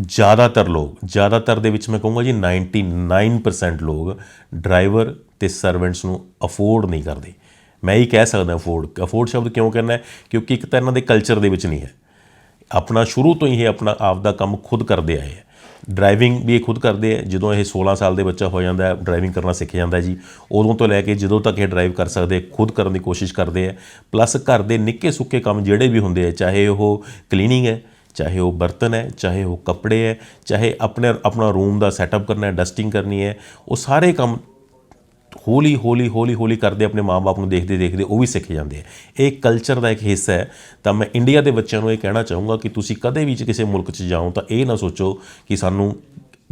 ਜ਼ਿਆਦਾਤਰ ਲੋਕ, ਜ਼ਿਆਦਾਤਰ ਦੇ ਵਿੱਚ ਮੈਂ ਕਹੂੰਗਾ ਜੀ 99% ਲੋਕ ਡਰਾਈਵਰ ਤੇ ਸਰਵੈਂਟਸ ਨੂੰ ਅਫੋਰਡ ਨਹੀਂ ਕਰਦੇ। ਮੈਂ ਹੀ ਕਹਿ ਸਕਦਾ ਅਫੋਰਡ ਅਫੋਰਡ ਸ਼ਬਦ ਕਿਉਂ ਕਹਿੰਦਾ? ਕਿਉਂਕਿ ਇੱਕ ਤਾਂ ਇਹਨਾਂ ਦੇ ਕਲਚਰ ਦੇ ਵਿੱਚ ਨਹੀਂ ਹੈ। ਆਪਣਾ ਸ਼ੁਰੂ ਤੋਂ ਹੀ ਇਹ ਆਪਣਾ ਆਪ ਦਾ ਕੰਮ ਖੁਦ ਕਰਦੇ ਆਏ ਹੈ। ਡਰਾਈਵਿੰਗ ਵੀ ਇਹ ਖੁਦ ਕਰਦੇ ਆ ਜਦੋਂ ਇਹ 16 ਸਾਲ ਦੇ ਬੱਚਾ ਹੋ ਜਾਂਦਾ ਹੈ ਡਰਾਈਵਿੰਗ ਕਰਨਾ ਸਿੱਖ ਜਾਂਦਾ ਜੀ। ਉਦੋਂ ਤੋਂ ਲੈ ਕੇ ਜਦੋਂ ਤੱਕ ਇਹ ਡਰਾਈਵ ਕਰ ਸਕਦੇ ਖੁਦ ਕਰਨ ਦੀ ਕੋਸ਼ਿਸ਼ ਕਰਦੇ ਆ ਪਲੱਸ ਘਰ ਦੇ ਨਿੱਕੇ ਸੁੱਕੇ ਕੰਮ ਜਿਹੜੇ ਵੀ ਹੁੰਦੇ ਆ ਚਾਹੇ ਉਹ ਕਲੀਨਿੰਗ ਹੈ ਚਾਹੇ ਉਹ ਬਰਤਨ ਹੈ, ਚਾਹੇ ਉਹ ਕੱਪੜੇ ਹੈ, ਚਾਹੇ ਆਪਣੇ ਆਪਣਾ ਰੂਮ ਦਾ ਸੈਟਅਪ ਕਰਨਾ ਹੈ ਡਸਟਿੰਗ ਕਰਨੀ ਹੈ, ਉਹ ਸਾਰੇ ਕੰਮ ਹੌਲੀ ਹੌਲੀ ਹੌਲੀ ਹੌਲੀ ਕਰਦੇ ਆਪਣੇ ਮਾਪੇ ਨੂੰ ਦੇਖਦੇ ਦੇਖਦੇ ਉਹ ਵੀ ਸਿੱਖ ਜਾਂਦੇ ਆ ਇਹ ਕਲਚਰ ਦਾ ਇੱਕ ਹਿੱਸਾ ਹੈ। ਤਾਂ ਮੈਂ ਇੰਡੀਆ ਦੇ ਬੱਚਿਆਂ ਨੂੰ ਇਹ ਕਹਿਣਾ ਚਾਹੂੰਗਾ ਕਿ ਤੁਸੀਂ ਕਦੇ ਵੀ ਕਿਸੇ ਮੁਲਕ 'ਚ ਜਾਓ ਤਾਂ ਇਹ ਨਾ ਸੋਚੋ ਕਿ ਸਾਨੂੰ,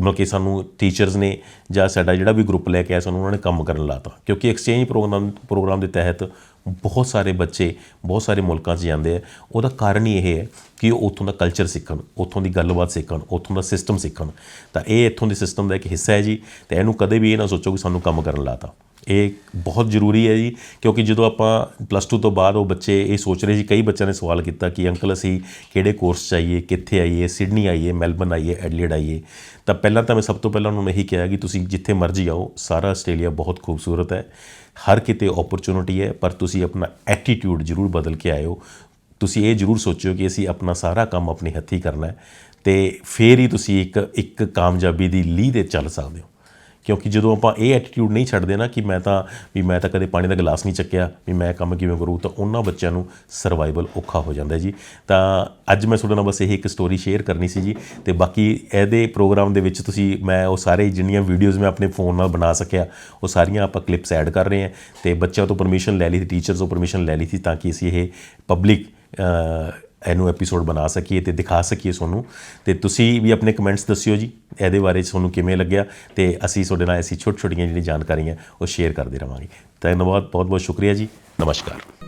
ਮਤਲਬ ਕਿ ਸਾਨੂੰ ਟੀਚਰਸ ਨੇ ਜਾਂ ਸਾਡਾ ਜਿਹੜਾ ਵੀ ਗਰੁੱਪ ਲੈ ਕੇ ਆਇਆ, ਸਾਨੂੰ ਉਹਨਾਂ ਨੇ ਕੰਮ ਕਰਨ ਲਾਤਾ। ਕਿਉਂਕਿ ਐਕਸਚੇਂਜ ਪ੍ਰੋਗਰਾਮ ਪ੍ਰੋਗਰਾਮ ਦੇ ਤਹਿਤ ਬਹੁਤ ਸਾਰੇ ਬੱਚੇ ਬਹੁਤ ਸਾਰੇ ਮੁਲਕਾਂ 'ਚ ਜਾਂਦੇ ਆ। ਉਹਦਾ ਕਾਰਨ ਹੀ ਇਹ ਹੈ ਕਿ ਉਹ ਉੱਥੋਂ ਦਾ ਕਲਚਰ ਸਿੱਖਣ, ਉੱਥੋਂ ਦੀ ਗੱਲਬਾਤ ਸਿੱਖਣ, ਉੱਥੋਂ ਦਾ ਸਿਸਟਮ ਸਿੱਖਣ। ਤਾਂ ਇਹ ਇੱਥੋਂ ਦੇ ਸਿਸਟਮ ਦਾ ਇੱਕ ਹਿੱਸਾ ਹੈ ਜੀ। ਤੇ ਇਹਨੂੰ ਕਦੇ ਵੀ ਇਹ ਨਾ ਸੋਚੋ ਕਿ ਸਾਨੂੰ ਕੰਮ ਕਰਨ ਲਾਤਾ। ਇਹ ਬਹੁਤ ਜ਼ਰੂਰੀ ਹੈ ਜੀ, ਕਿਉਂਕਿ ਜਦੋਂ ਆਪਾਂ ਪਲੱਸ 2 ਤੋਂ ਬਾਅਦ ਉਹ ਬੱਚੇ ਇਹ ਸੋਚ ਰਹੇ ਸੀ, ਕਈ ਬੱਚਿਆਂ ਨੇ ਸਵਾਲ ਕੀਤਾ ਕਿ ਅੰਕਲ ਅਸੀਂ ਕਿਹੜੇ ਕੋਰਸ 'ਚ ਆਈਏ, ਕਿੱਥੇ ਆਈਏ ਸਿਡਨੀ ਆਈਏ ਮੈਲਬਨ ਆਈਏ ਐਡਲੇਡ ਆਈਏ। ਤਾਂ ਪਹਿਲਾਂ ਤਾਂ ਮੈਂ ਸਭ ਤੋਂ ਪਹਿਲਾਂ ਉਹਨਾਂ ਨੂੰ ਇਹੀ ਕਿਹਾ ਕਿ ਤੁਸੀਂ ਜਿੱਥੇ ਮਰਜ਼ੀ ਆਓ, ਸਾਰਾ ਆਸਟ੍ਰੇਲੀਆ ਬਹੁਤ ਖੂਬਸੂਰਤ ਹੈ। ਹਰ ਕਿਤੇ ਓਪਰਚੁਨਿਟੀ ਹੈ, ਪਰ ਤੁਸੀਂ ਆਪਣਾ ਐਟੀਟਿਊਡ ਜ਼ਰੂਰ ਬਦਲ ਕੇ ਆਇਓ। ਤੁਸੀਂ ਇਹ ਜ਼ਰੂਰ ਸੋਚਿਓ ਕਿ ਅਸੀਂ ਆਪਣਾ ਸਾਰਾ ਕੰਮ ਆਪਣੇ ਹੱਥੀਂ ਕਰਨਾ ਹੈ ਤੇ ਫੇਰ ਹੀ ਤੁਸੀਂ ਇੱਕ ਇੱਕ ਕਾਮਯਾਬੀ ਦੀ ਲੀਹ ਤੇ ਚੱਲ ਸਕਦੇ ਹੋ। ਕਿਉਂਕਿ ਜਦੋਂ ਆਪਾਂ ਇਹ ਐਟੀਟਿਊਡ ਨਹੀਂ ਛੱਡਦੇ ਨਾ ਕਿ ਮੈਂ ਤਾਂ, ਵੀ ਮੈਂ ਤਾਂ ਕਦੇ ਪਾਣੀ ਦਾ ਗਲਾਸ ਨਹੀਂ ਚੱਕਿਆ, ਵੀ ਮੈਂ ਕੰਮ ਕਿਵੇਂ ਕਰੂ, ਤਾਂ ਉਹਨਾਂ ਬੱਚਿਆਂ ਨੂੰ ਸਰਵਾਈਵਲ ਔਖਾ ਹੋ ਜਾਂਦਾ ਜੀ। ਤਾਂ ਅੱਜ ਮੈਂ ਤੁਹਾਡੇ ਨਾਲ ਬਸ ਇਹ ਇੱਕ ਸਟੋਰੀ ਸ਼ੇਅਰ ਕਰਨੀ ਸੀ ਜੀ, ਤੇ ਬਾਕੀ ਇਹਦੇ ਪ੍ਰੋਗਰਾਮ ਦੇ ਵਿੱਚ ਤੁਸੀਂ, ਮੈਂ ਉਹ ਸਾਰੇ ਜਿੰਨੀਆਂ ਵੀਡੀਓਜ਼ ਮੈਂ ਆਪਣੇ ਫੋਨ ਨਾਲ ਬਣਾ ਸਕਿਆ, ਉਹ ਸਾਰੀਆਂ ਆਪਾਂ ਕਲਿੱਪਸ ਐਡ ਕਰ ਰਹੇ ਹਾਂ, ਤੇ ਬੱਚਿਆਂ ਤੋਂ ਪਰਮਿਸ਼ਨ ਲੈ ਲਈ ਸੀ ਟੀਚਰਸ ਤੋਂ ਪਰਮਿਸ਼ਨ ਲੈ ਲਈ ਸੀ ਤਾਂ ਕਿ ਅਸੀਂ ਇਹ ਪਬਲਿਕ ਇਹਨੂੰ ਐਪੀਸੋਡ ਬਣਾ ਸਕੀਏ ਤੇ ਦਿਖਾ ਸਕੀਏ ਤੁਹਾਨੂੰ। ਤੇ ਤੁਸੀਂ ਵੀ ਆਪਣੇ ਕਮੈਂਟਸ ਦੱਸਿਓ ਜੀ, ਇਹਦੇ ਬਾਰੇ 'ਚ ਤੁਹਾਨੂੰ ਕਿਵੇਂ ਲੱਗਿਆ ਤੇ ਅਸੀਂ ਤੁਹਾਡੇ ਨਾਲ ਐਸੀ ਛੋਟੀ ਛੋਟੀਆਂ ਜਿਹੜੀਆਂ ਜਾਣਕਾਰੀਆਂ ਉਹ ਸ਼ੇਅਰ ਕਰਦੇ ਰਵਾਂਗੇ। ਧੰਨਵਾਦ ਬਹੁਤ ਬਹੁਤ ਸ਼ੁਕਰੀਆ ਜੀ। ਨਮਸਕਾਰ।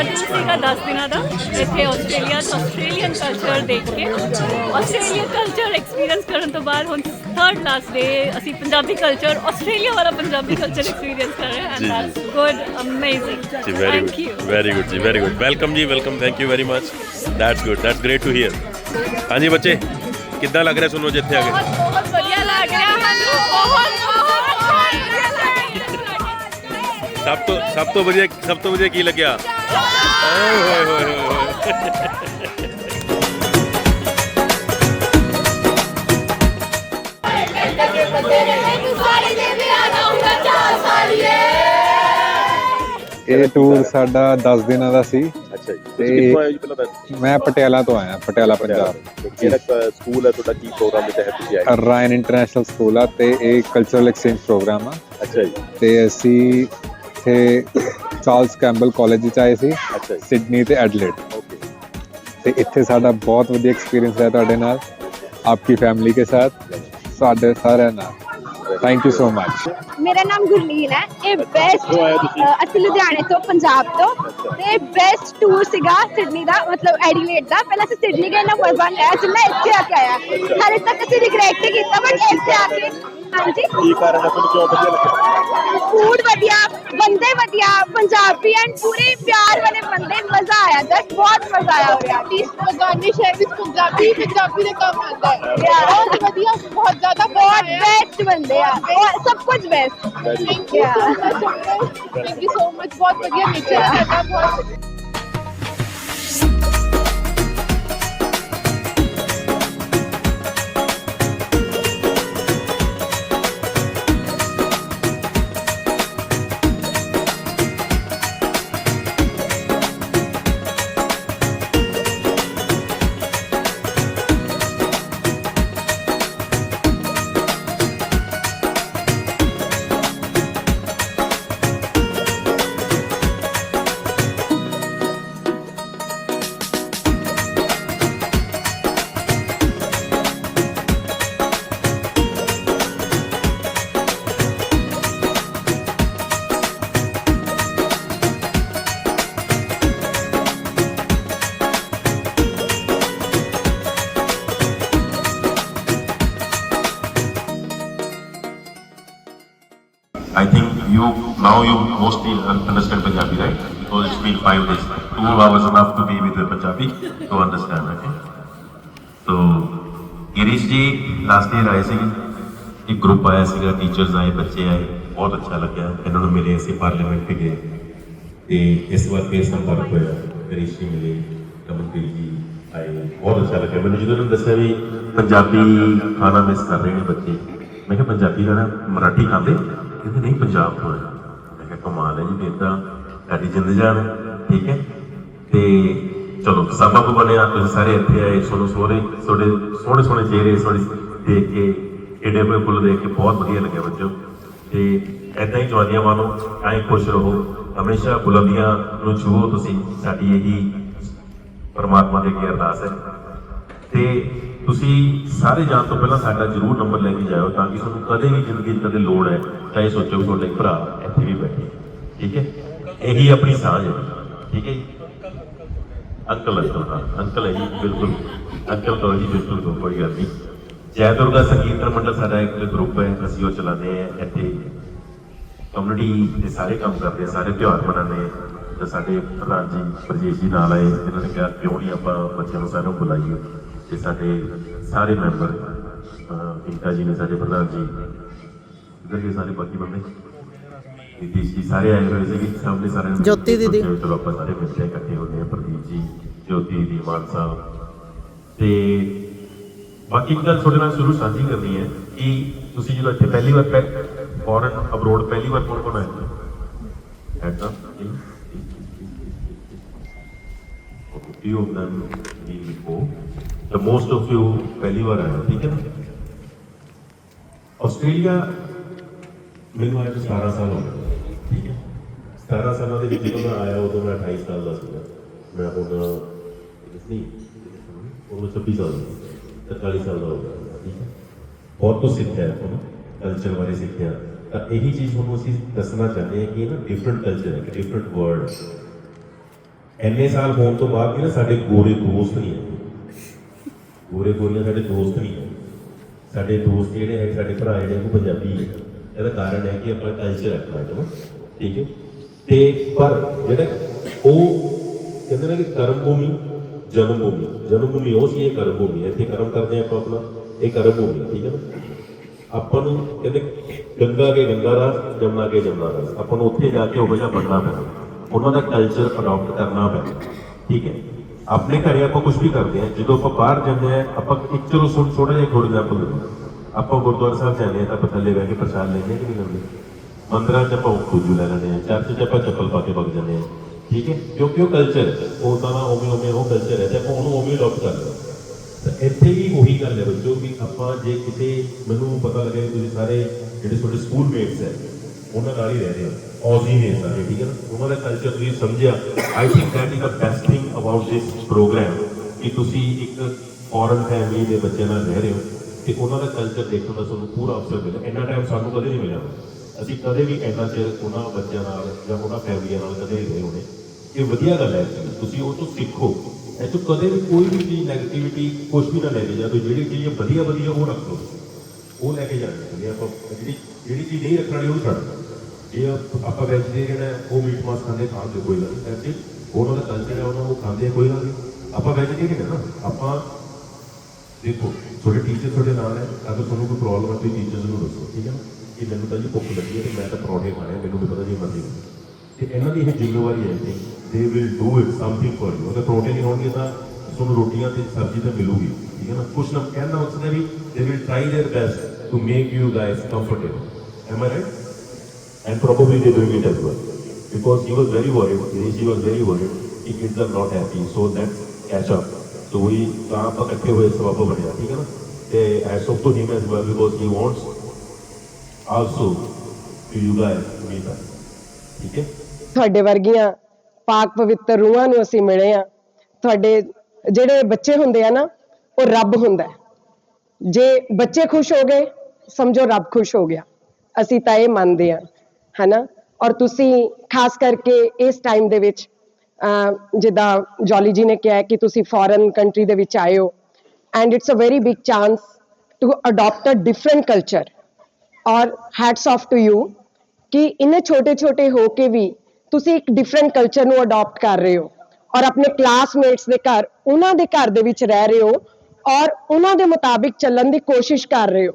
ਸਾਡਾ ਟੂਰ ਸੀਗਾ 10 ਦਿਨਾਂ ਦਾ ਇੱਥੇ ਆਸਟ੍ਰੇਲੀਆ 'ਚ ਆਸਟ੍ਰੇਲੀਅਨ ਕਲਚਰ ਦੇਖ ਕੇ ਆਸਟ੍ਰੇਲੀਅਨ ਕਲਚਰ ਐਕਸਪੀਰੀਅੰਸ ਕਰਨ ਤੋਂ ਬਾਅਦ ਹੁਣ ਥਰਡ ਲਾਸਟ ਡੇ ਅਸੀਂ ਪੰਜਾਬੀ ਕਲਚਰ ਆਸਟ੍ਰੇਲੀਆ ਵਾਲਾ ਪੰਜਾਬੀ ਕਲਚਰ ਐਕਸਪੀਰੀਅੰਸ ਕਰ ਰਹੇ ਹਾਂ ਐਂਡ ਦੈਟਸ ਗੁੱਡ ਅਮੇਜ਼ਿੰਗ ਜੀ very thank good you very good ਜੀ ਵੈਰੀ ਗੁੱਡ ਵੈਲਕਮ ਜੀ welcome thank you very much that's good that's great to hear ਹਾਂਜੀ ਬੱਚੇ ਕਿੱਦਾਂ ਲੱਗ ਰਿਹਾ ਤੁਹਾਨੂੰ ਜਿੱਥੇ ਆ ਕੇ ਬਹੁਤ ਬਹੁਤ ਵਧੀਆ ਲੱਗ ਰਿਹਾ ਮੈਨੂੰ ਬਹੁਤ ਬਹੁਤ ਸਭ ਤੋਂ ਸਭ ਤੋਂ ਵਧੀਆ ਸਭ ਤੋਂ ਵਧੀਆ ਕੀ ਲੱਗਿਆ? ਓਏ ਹੋਏ ਹੋਏ ਹੋਏ ਇਹ ਟੂਰ ਸਾਡਾ 10 ਦਿਨਾਂ ਦਾ ਸੀ। ਅੱਛਾ ਜੀ। ਤੇ- ਤੁਸੀਂ ਕਿੱਥੋਂ ਆਏ ਹੋ ਜੀ ਪਹਿਲਾਂ ਤਾਂ? ਮੈਂ ਪਟਿਆਲਾ ਤੋਂ ਆਇਆ ਪਟਿਆਲਾ ਪੰਜਾਬ। ਕਿਹੜਾ ਸਕੂਲ ਹੈ ਤੁਹਾਡਾ? ਕੀ ਪ੍ਰੋਗਰਾਮ ਦੇ ਤਹਿਤ ਤੁਸੀਂ ਆਏ ਰਾਇਨ ਇੰਟਰਨੈਸ਼ਨਲ ਸਕੂਲ ਆ ਤੇ ਇਹ ਕਲਚਰਲ ਐਕਸਚੇਂਜ ਪ੍ਰੋਗਰਾਮ ਆ। ਅੱਛਾ ਜੀ। ਤੇ ਅਸੀਂ ਇੱਥੇ ਚਾਰਲਸ ਕੈਂਬਲ ਕਾਲਜ ਵਿੱਚ ਆਏ ਸੀ ਅੱਛਾ ਸਿਡਨੀ ਤੇ ਐਡਲੇਡ। ਓਕੇ। ਤੇ ਇੱਥੇ ਸਾਡਾ ਬਹੁਤ ਵਧੀਆ ਐਕਸਪੀਰੀਅੰਸ ਰਿਹਾ ਤੁਹਾਡੇ ਨਾਲ ਆਪਕੀ ਫੈਮਿਲੀ ਕੇ ਸਾਥ ਸਾਡੇ ਸਾਰਿਆਂ ਨਾਲ। ਥੈਂਕ ਯੂ ਸੋ ਮਚ ਮੇਰਾ ਨਾਮ ਗੁਰਲੀਨ ਹੈ ਇਹ ਬੈਸਟ? ਅਸੀਂ ਲੁਧਿਆਣੇ ਤੋਂ ਪੰਜਾਬ ਤੋਂ। ਤੇ ਬੈਸਟ ਟੂਰ ਸੀਗਾ ਸਿਡਨੀ ਦਾ ਮਤਲਬ ਐਡੀਲੇਡ ਦਾ। ਪਹਿਲਾਂ ਅਸੀਂ ਸਿਡਨੀ ਗਏ ਨਾ ਮਜ਼ਾ ਨਹੀਂ ਆਇਆ ਜਿੰਨਾ ਇੱਥੇ ਆ ਕੇ ਆਇਆ। ਹਾਲੇ ਤੱਕ ਅਸੀਂ ਰਿਗਰੈਟ ਨਹੀਂ ਕੀਤਾ ਬਟ ਇੱਥੇ ਆ ਕੇ ਹਾਂਜੀ। ਕੀ ਕਾਰਨ ਹੈ ਤੁਹਾਨੂੰ ਕਿਉਂ ਵਧੀਆ ਲੱਗਿਆ ਫੂਡ ਵਧੀਆ ਬੰਦੇ ਵਧੀਆ ਪੰਜਾਬੀ ਐਂਡ ਪੂਰੇ ਪਿਆਰ ਵਾਲੇ ਬੰਦੇ ਮਜ਼ਾ ਆਇਆ ਦਸ ਬਹੁਤ ਮਜ਼ਾ ਆਇਆ ਹੋਇਆ ਬਗਾਨੇ ਸ਼ਹਿਰ ਵਿੱਚ ਪੰਜਾਬੀ ਪੰਜਾਬੀ ਦੇ ਕੰਮ ਆਉਂਦਾ ਹੈ। Yeah. ਬਹੁਤ ਵਧੀਆ ਬਹੁਤ ਜ਼ਿਆਦਾ ਬਹੁਤ ਬੈਸਟ ਬੰਦੇ ਆ। ਔਰ ਸਭ ਕੁਝ best thank you so much thank you so much ਬਹੁਤ ਵਧੀਆ ਨੇਚਰ ਹੈ ਤੁਹਾਡਾ ਬਹੁਤ now you mostly understand Punjabi, right? Because it's been five days. Two hours enough to be with the Punjabi to understand, okay? So, Girish ਜੀ last year ਆਏ ਸੀ ਇੱਕ group ਆਇਆ ਸੀਗਾ ਟੀਚਰਸ ਆਏ ਬੱਚੇ ਆਏ ਬਹੁਤ ਅੱਛਾ ਲੱਗਿਆ ਇਹਨਾਂ ਨੂੰ ਮਿਲੇ ਅਸੀਂ ਪਾਰਲੀਮੈਂਟ 'ਤੇ ਗਏ ਤੇ ਇਸ ਵਾਰ ਫੇਰ ਸੰਪਰਕ ਹੋਇਆ ਗਿਰੀਸ਼ ਜੀ ਮਿਲੇ ਕਮਲਪ੍ਰੀਤ ਜੀ ਆਏ ਬਹੁਤ ਅੱਛਾ ਲੱਗਿਆ ਮੈਨੂੰ ਜਦੋਂ ਇਹਨਾਂ ਦੱਸਿਆ ਵੀ ਪੰਜਾਬੀ ਖਾਣਾ ਮਿਸ ਕਰ ਰਹੇ ਨੇ ਬੱਚੇ ਮੈਂ ਕਿਹਾ ਪੰਜਾਬੀ ਖਾਣਾ ਮਰਾਠੀ ਖਾਂਦੇ ਕਹਿੰਦੇ ਨਹੀਂ ਪੰਜਾਬ ਤੋਂ ਹੈ ਕਮਾਲ ਹੈ ਜੀ, ਫਿਰ ਤਾਂ ਸਾਡੀ ਜਿੰਦ ਜਾਨ ਠੀਕ ਹੈ? ਤੇ ਚਲੋ ਸਬਬ ਬਣਿਆ, ਤੁਸੀਂ ਸਾਰੇ ਇੱਥੇ ਆਏ ਸੋਨੂੰ ਸੋਹਣੇ ਤੁਹਾਡੇ ਸੋਹਣੇ ਸੋਹਣੇ ਚਿਹਰੇ ਸੋਹਣੇ ਦੇਖ ਕੇ ਏਡੇ ਹੋਏ ਫੁੱਲ ਦੇਖ ਕੇ ਬਹੁਤ ਵਧੀਆ ਲੱਗਿਆ ਬੱਚੋ। ਤੇ ਐਦਾਂ ਹੀ ਜਵਾਨੀਆਂ ਮਾਨੋ ਐਂ ਖੁਸ਼ ਰਹੋ। ਹਮੇਸ਼ਾ ਬੁਲੰਦੀਆਂ ਨੂੰ ਛੂਹੋ ਤੁਸੀਂ, ਸਾਡੀ ਇਹੀ ਪਰਮਾਤਮਾ ਦੇ ਅੱਗੇ ਅਰਦਾਸ ਹੈ। ਤੇ ਤੁਸੀਂ ਸਾਰੇ ਜਾਣ ਤੋਂ ਪਹਿਲਾਂ ਸਾਡਾ ਜਰੂਰ ਨੰਬਰ ਲੈ ਕੇ ਜਾਇਓ, ਤਾਂ ਕਿ ਤੁਹਾਨੂੰ ਕਦੇ ਵੀ ਜ਼ਿੰਦਗੀ 'ਚ ਕਦੇ ਲੋੜ ਹੈ ਤਾਂ ਇਹ ਸੋਚੋ ਕਿ ਤੁਹਾਡੇ ਭਰਾ ਇੱਥੇ ਵੀ ਬੈਠੇ। ਠੀਕ ਹੈ? ਇਹੀ ਆਪਣੀ ਸਾਂਝ ਹੈ। ਠੀਕ ਹੈ ਜੀ? ਅੰਕਲ ਅੰਕਲ ਹਾਂ ਅੰਕਲ ਹੈ ਜੀ, ਬਿਲਕੁਲ। ਅੰਕਲ ਤੋਂ ਜੀ ਬਿਲਕੁਲ ਤੋਂ ਕੋਈ ਗੱਲ ਨਹੀਂ। ਜੈ ਦੁਰਗਾ ਸੰਗੀਤ ਮੰਡਲ ਸਾਡਾ ਇੱਕ ਗਰੁੱਪ ਹੈ, ਅਸੀਂ ਉਹ ਚਲਾਉਂਦੇ ਆ ਇੱਥੇ। ਕਮਿਊਨਿਟੀ ਦੇ ਸਾਰੇ ਕੰਮ ਕਰਦੇ ਆ ਸਾਰੇ ਤਿਉਹਾਰ ਮਨਾਉਂਦੇ ਆ ਤੇ ਸਾਡੇ ਪ੍ਰਧਾਨ ਜੀ ਪ੍ਰਜੇਸ਼ ਜੀ ਨਾਲ ਆਏ ਇਹਨਾਂ ਨੇ ਕਿਹਾ, ਕਿਉਂ ਨਹੀਂ ਆਪਾਂ ਬੱਚਿਆਂ ਨੂੰ ਸਾਰਿਆਂ ਨੂੰ ਬੁਲਾਈਏ? ਤੇ ਸਾਡੇ ਸਾਰੇ ਮੈਂਬਰ ਪਿੰਕਾ ਜੀ ਨੇ ਸਾਡੇ ਪ੍ਰਧਾਨ ਜੀ ਇਧਰ ਵੀ ਸਾਰੇ ਬਾਕੀ ਬੰਦੇ। ਨਿਤੀਸ਼ ਜੀ ਸਾਰੇ ਆਏ ਹੋਏ ਸੀਗੇ ਸਭ ਨੇ ਸਾਰਿਆਂ ਨੂੰ ਜੋਤੀ ਦੀਦੀ। ਚਲੋ ਚਲੋ ਆਪਾਂ ਸਾਰੇ ਮਿਲ ਕੇ ਇਕੱਠੇ ਹੁੰਦੇ ਆ ਪ੍ਰਦੀਪ ਜੀ ਜੋਤੀ ਦੀ ਮਾਨ ਸਾਹਿਬ। ਤੇ ਬਾਕੀ ਇੱਕ ਗੱਲ ਤੁਹਾਡੇ ਨਾਲ ਸ਼ੁਰੂ ਸਾਂਝੀ ਕਰਨੀ ਹੈ ਕਿ ਤੁਸੀਂ ਜਦੋਂ ਇੱਥੇ ਪਹਿਲੀ ਵਾਰ ਫੋਰਨ ਅਬਰੋਡ ਪਹਿਲੀ ਵਾਰ ਕੌਣ ਕੌਣ head up few of them been before. The most of you ਪਹਿਲੀ ਵਾਰ ਆਏ ਹੋ, ਠੀਕ ਹੈ ਨਾ? ਆਸਟ੍ਰੇਲੀਆ ਮੈਨੂੰ ਆਇਆ ਨੂੰ 17 ਸਾਲ ਹੋ ਗਏ। ਹੈ 17 ਸਾਲਾਂ ਦੇ ਵਿੱਚ ਜਦੋਂ ਮੈਂ ਆਇਆ ਉਦੋਂ ਮੈਂ 28 ਸਾਲ ਦਾ ਸੀਗਾ ਮੈਂ ਹੁਣ ਨਹੀਂ ਉਹ 26 ਸਾਲ ਦਾ 43 ਸਾਲ ਦਾ ਹੋ ਗਿਆ ਠੀਕ ਹੈ ਬਹੁਤ ਕੁਝ ਸਿੱਖਿਆ ਹੈ ਤੁਹਾਨੂੰ ਕਲਚਰ ਬਾਰੇ ਸਿੱਖਿਆ ਤਾਂ ਇਹੀ ਚੀਜ਼ ਤੁਹਾਨੂੰ ਅਸੀਂ ਦੱਸਣਾ ਚਾਹੁੰਦੇ ਹਾਂ ਕਿ ਇਹ ਨਾ ਡਿਫਰੈਂਟ ਕਲਚਰ ਹੈ ਕਿ ਡਿਫਰੈਂਟ ਵਰਡ ਇੰਨੇ ਸਾਲ ਹੋਣ ਤੋਂ ਬਾਅਦ ਵੀ ਨਾ ਸਾਡੇ ਗੋਰੇ ਦੋਸਤ ਨਹੀਂ ਹੈ ਗੋਰੇ ਗੋਰੀਆਂ ਸਾਡੇ ਦੋਸਤ ਨਹੀਂ ਹੈ ਸਾਡੇ ਦੋਸਤ ਜਿਹੜੇ ਹੈ ਸਾਡੇ ਭਰਾ ਜਿਹੜੇ ਉਹ ਪੰਜਾਬੀ ਹੈ ਇਹਦਾ ਕਾਰਨ ਹੈ ਕਿ ਆਪਣਾ ਕਲਚਰ ਰੱਖਣਾ ਹੈ ਠੀਕ ਹੈ ਤੇ ਪਰ ਜਿਹੜਾ ਉਹ ਕਹਿੰਦੇ ਨੇ ਕਿ ਕਰਮ ਭੂਮੀ ਜਨਮ ਭੂਮੀ ਜਨਮ ਭੂਮੀ ਉਹ ਸੀ ਇਹ ਕਰਮ ਭੂਮੀ ਹੈ। ਇੱਥੇ ਕਰਮ ਕਰਦੇ ਹਾਂ ਆਪਾਂ ਆਪਣਾ ਇਹ ਕਰਮ ਭੂਮੀ ਹੈ, ਠੀਕ ਹੈ ਨਾ ਆਪਾਂ ਨੂੰ ਕਹਿੰਦੇ ਗੰਗਾ ਕੇ ਗੰਗਾ ਦਾ ਜਮਨਾ ਕੇ ਜਮਨਾ ਦਾ ਆਪਾਂ ਨੂੰ ਉੱਥੇ ਜਾ ਕੇ ਉਹ ਜਿਹਾ ਬਣਨਾ ਪੈਣਾ ਉਹਨਾਂ ਦਾ ਕਲਚਰ ਅਡਾਪਟ ਕਰਨਾ ਪੈਣਾ ਠੀਕ ਹੈ ਆਪਣੇ ਘਰੇ ਆਪਾਂ ਕੁਝ ਵੀ ਕਰਦੇ ਹਾਂ ਜਦੋਂ ਆਪਾਂ ਬਾਹਰ ਜਾਂਦੇ ਆ ਆਪਾਂ ਇੱਕ ਚਲੋ ਛੋਟਾ ਛੋਟਾ ਜਿਹਾ ਗੁਰ ਐਗਜ਼ਾਮਪਲ ਦਿੰਦੇ ਆਪਾਂ ਗੁਰਦੁਆਰਾ ਸਾਹਿਬ ਜਾਂਦੇ ਹਾਂ ਤਾਂ ਆਪਾਂ ਥੱਲੇ ਬਹਿ ਕੇ ਪ੍ਰਸ਼ਾਦ ਲੈਂਦੇ ਹਾਂ ਕਿ ਨਹੀਂ ਲੈਂਦੇ ਮੰਦਰਾਂ 'ਚ ਆਪਾਂ ਖੂਜੂ ਲੈ ਲੈਂਦੇ ਹਾਂ, ਚਰਚ 'ਚ ਆਪਾਂ ਚੱਪਲ ਪਾ ਕੇ ਵਗ ਜਾਂਦੇ ਹਾਂ, ਠੀਕ ਹੈ? ਕਿਉਂਕਿ ਉਹ ਕਲਚਰ ਹੈ, ਉਹ ਤਾਂ ਨਾ ਉਵੇਂ ਉਵੇਂ ਉਹ ਕਲਚਰ ਹੈ ਤੇ ਆਪਾਂ ਉਹਨੂੰ ਉਵੇਂ ਅਡਾਪਟ ਕਰ ਲਓ ਤਾਂ ਇੱਥੇ ਵੀ ਉਹੀ ਗੱਲ ਹੈ ਬੱਚੋ ਵੀ ਆਪਾਂ ਜੇ ਕਿਤੇ ਮੈਨੂੰ ਪਤਾ ਲੱਗਿਆ ਤੁਸੀਂ ਸਾਰੇ ਜਿਹੜੇ ਤੁਹਾਡੇ ਸਕੂਲ ਮੇਟਸ ਹੈ, ਉਹਨਾਂ ਨਾਲ ਹੀ ਰਹਿ ਰਹੇ ਹੋ ਔਜ਼ੀ ਨੇ ਸਾਰੇ, ਠੀਕ ਹੈ ਨਾ? ਉਹਨਾਂ ਦਾ ਕਲਚਰ ਤੁਸੀਂ ਸਮਝਿਆ। I think that is the best thing about this programme ਕਿ ਤੁਸੀਂ ਇੱਕ ਫੋਰਨ ਫੈਮਿਲੀ ਦੇ ਬੱਚੇ ਨਾਲ ਰਹਿ ਰਹੇ ਹੋ ਤੇ ਉਹਨਾਂ ਦਾ ਕਲਚਰ ਦੇਖਣ ਦਾ ਸਾਨੂੰ ਪੂਰਾ ਅਵਸਰ ਮਿਲਿਆ। ਇੰਨਾ ਟਾਈਮ ਸਾਨੂੰ ਕਦੇ ਨਹੀਂ ਮਿਲਿਆ। ਅਸੀਂ ਕਦੇ ਵੀ ਇੰਨਾ ਚਿਰ ਉਹਨਾਂ ਬੱਚਿਆਂ ਨਾਲ ਜਾਂ ਉਹਨਾਂ ਫੈਮਲੀਆਂ ਨਾਲ ਕਦੇ ਨਹੀਂ ਹੋਣੇ। ਇਹ ਵਧੀਆ ਗੱਲ ਹੈ ਤੁਸੀਂ ਉਹ ਤੋਂ ਸਿੱਖੋ। ਇਹ ਤੋਂ ਕਦੇ ਵੀ ਕੋਈ ਵੀ ਚੀਜ਼ ਨੈਗੇਟਿਵਿਟੀ ਕੁਝ ਵੀ ਨਾ ਲੈ ਕੇ ਜਾਓ ਜਿਹੜੀ ਚੀਜ਼ ਵਧੀਆ ਵਧੀਆ ਉਹ ਰੱਖ ਰੱਖੋ ਉਹ ਲੈ ਕੇ ਜਾਣੀ ਚਾਹੀਦੀ ਆਪਾਂ ਜਿਹੜੀ ਜਿਹੜੀ ਚੀਜ਼ ਨਹੀਂ ਰੱਖਣੀ ਉਹ ਛੱਡ ਦਿਓ। ਜੇ ਆਪਾਂ ਵੈਜੀਟੇਰੀਅਨ ਹੈ, ਉਹ ਮੀਟ ਮਾਸ ਖਾਂਦੇ ਖਾਣ ਦੇ ਕੋਈ ਗੱਲ ਨਹੀਂ। ਐਸੇ ਉਹਨਾਂ ਦਾ ਕਲਚਰ ਹੈ, ਉਹਨਾਂ ਨੂੰ ਖਾਂਦੇ ਕੋਈ ਗੱਲ ਨਹੀਂ। ਆਪਾਂ ਵੈਜੀਟੇਰੀਅਨ ਹੈ ਨਾ। ਆਪਾਂ ਦੇਖੋ, ਤੁਹਾਡੇ ਟੀਚਰ ਤੁਹਾਡੇ ਨਾਲ ਹੈ। ਅਗਰ ਤੁਹਾਨੂੰ ਕੋਈ ਪ੍ਰੋਬਲਮ ਹੈ, ਤੁਸੀਂ ਟੀਚਰਸ ਨੂੰ ਦੱਸੋ, ਠੀਕ ਹੈ ਨਾ? ਕਿ ਮੈਨੂੰ ਤਾਂ ਜੀ ਭੁੱਖ ਲੱਗੀ ਹੈ ਤੇ ਮੈਂ ਤਾਂ ਪਰੌਂਠੇ ਖਾਣੇ ਆ ਮੈਨੂੰ ਵੀ ਪਤਾ ਨਹੀਂ ਮਰਦੀ ਤੇ ਇਹਨਾਂ ਦੀ ਇਹ ਜ਼ਿੰਮੇਵਾਰੀ ਹੈ ਕਿ they will do it something for you ਅਗਰ ਪਰੌਂਠੇ ਨਹੀਂ ਹੋਣਗੇ ਤਾਂ ਤੁਹਾਨੂੰ ਰੋਟੀਆਂ ਤੇ ਸਬਜ਼ੀ ਤਾਂ ਮਿਲੂਗੀ ਠੀਕ ਹੈ ਨਾ ਕੁਛ ਨਾ ਕਹਿਣਾ ਉਸਨੇ ਵੀ they will try their best to make you guys comfortable am I right and probably they doing it as well because he was very worried. He was very worried. कि kids are not happy, so that catch up. तो वही कहाँ पर इकट्ठे हुए सब आपको बढ़िया ठीक है ना? They I spoke to him as well because he wants also to you guys meet ਠੀਕ ਹੈ? ਤੁਹਾਡੇ ਵਰਗੀਆਂ ਪਾਕ ਪਵਿੱਤਰ ਰੂਹਾਂ ਨੂੰ ਅਸੀਂ ਮਿਲੇ ਆ ਤੁਹਾਡੇ ਜਿਹੜੇ ਬੱਚੇ ਹੁੰਦੇ ਆ ਨਾ, ਉਹ ਰੱਬ ਹੁੰਦਾ ਜੇ ਬੱਚੇ ਖੁਸ਼ ਹੋ ਗਏ, ਸਮਝੋ ਰੱਬ ਖੁਸ਼ ਹੋ ਗਿਆ। ਅਸੀਂ ਤਾਂ ਇਹ ਮੰਨਦੇ ਆ ਹਨਾ? ਔਰ ਤੁਸੀਂ ਖਾਸ ਕਰਕੇ ਇਸ ਟਾਈਮ ਦੇ ਵਿੱਚ ਜਿੱਦਾਂ ਜੋਲੀ ਜੀ ਨੇ ਕਿਹਾ ਕਿ ਤੁਸੀਂ ਫੋਰਨ ਕੰਟਰੀ ਦੇ ਵਿੱਚ ਆਏ ਹੋ। And it's a very big chance to adapt a different culture ਔਰ ਹੈਟਸ ਆਫ ਟੂ ਯੂ ਕਿ ਇੰਨੇ ਛੋਟੇ ਛੋਟੇ ਹੋ ਕੇ ਵੀ ਤੁਸੀਂ ਇੱਕ ਡਿਫਰੈਂਟ ਕਲਚਰ ਨੂੰ ਅਡਾਪਟ ਕਰ ਰਹੇ ਹੋ ਔਰ ਆਪਣੇ ਕਲਾਸਮੇਟਸ ਦੇ ਘਰ, ਉਹਨਾਂ ਦੇ ਘਰ ਦੇ ਵਿੱਚ ਰਹਿ ਰਹੇ ਹੋ ਔਰ ਉਹਨਾਂ ਦੇ ਮੁਤਾਬਿਕ ਚੱਲਣ ਦੀ ਕੋਸ਼ਿਸ਼ ਕਰ ਰਹੇ ਹੋ।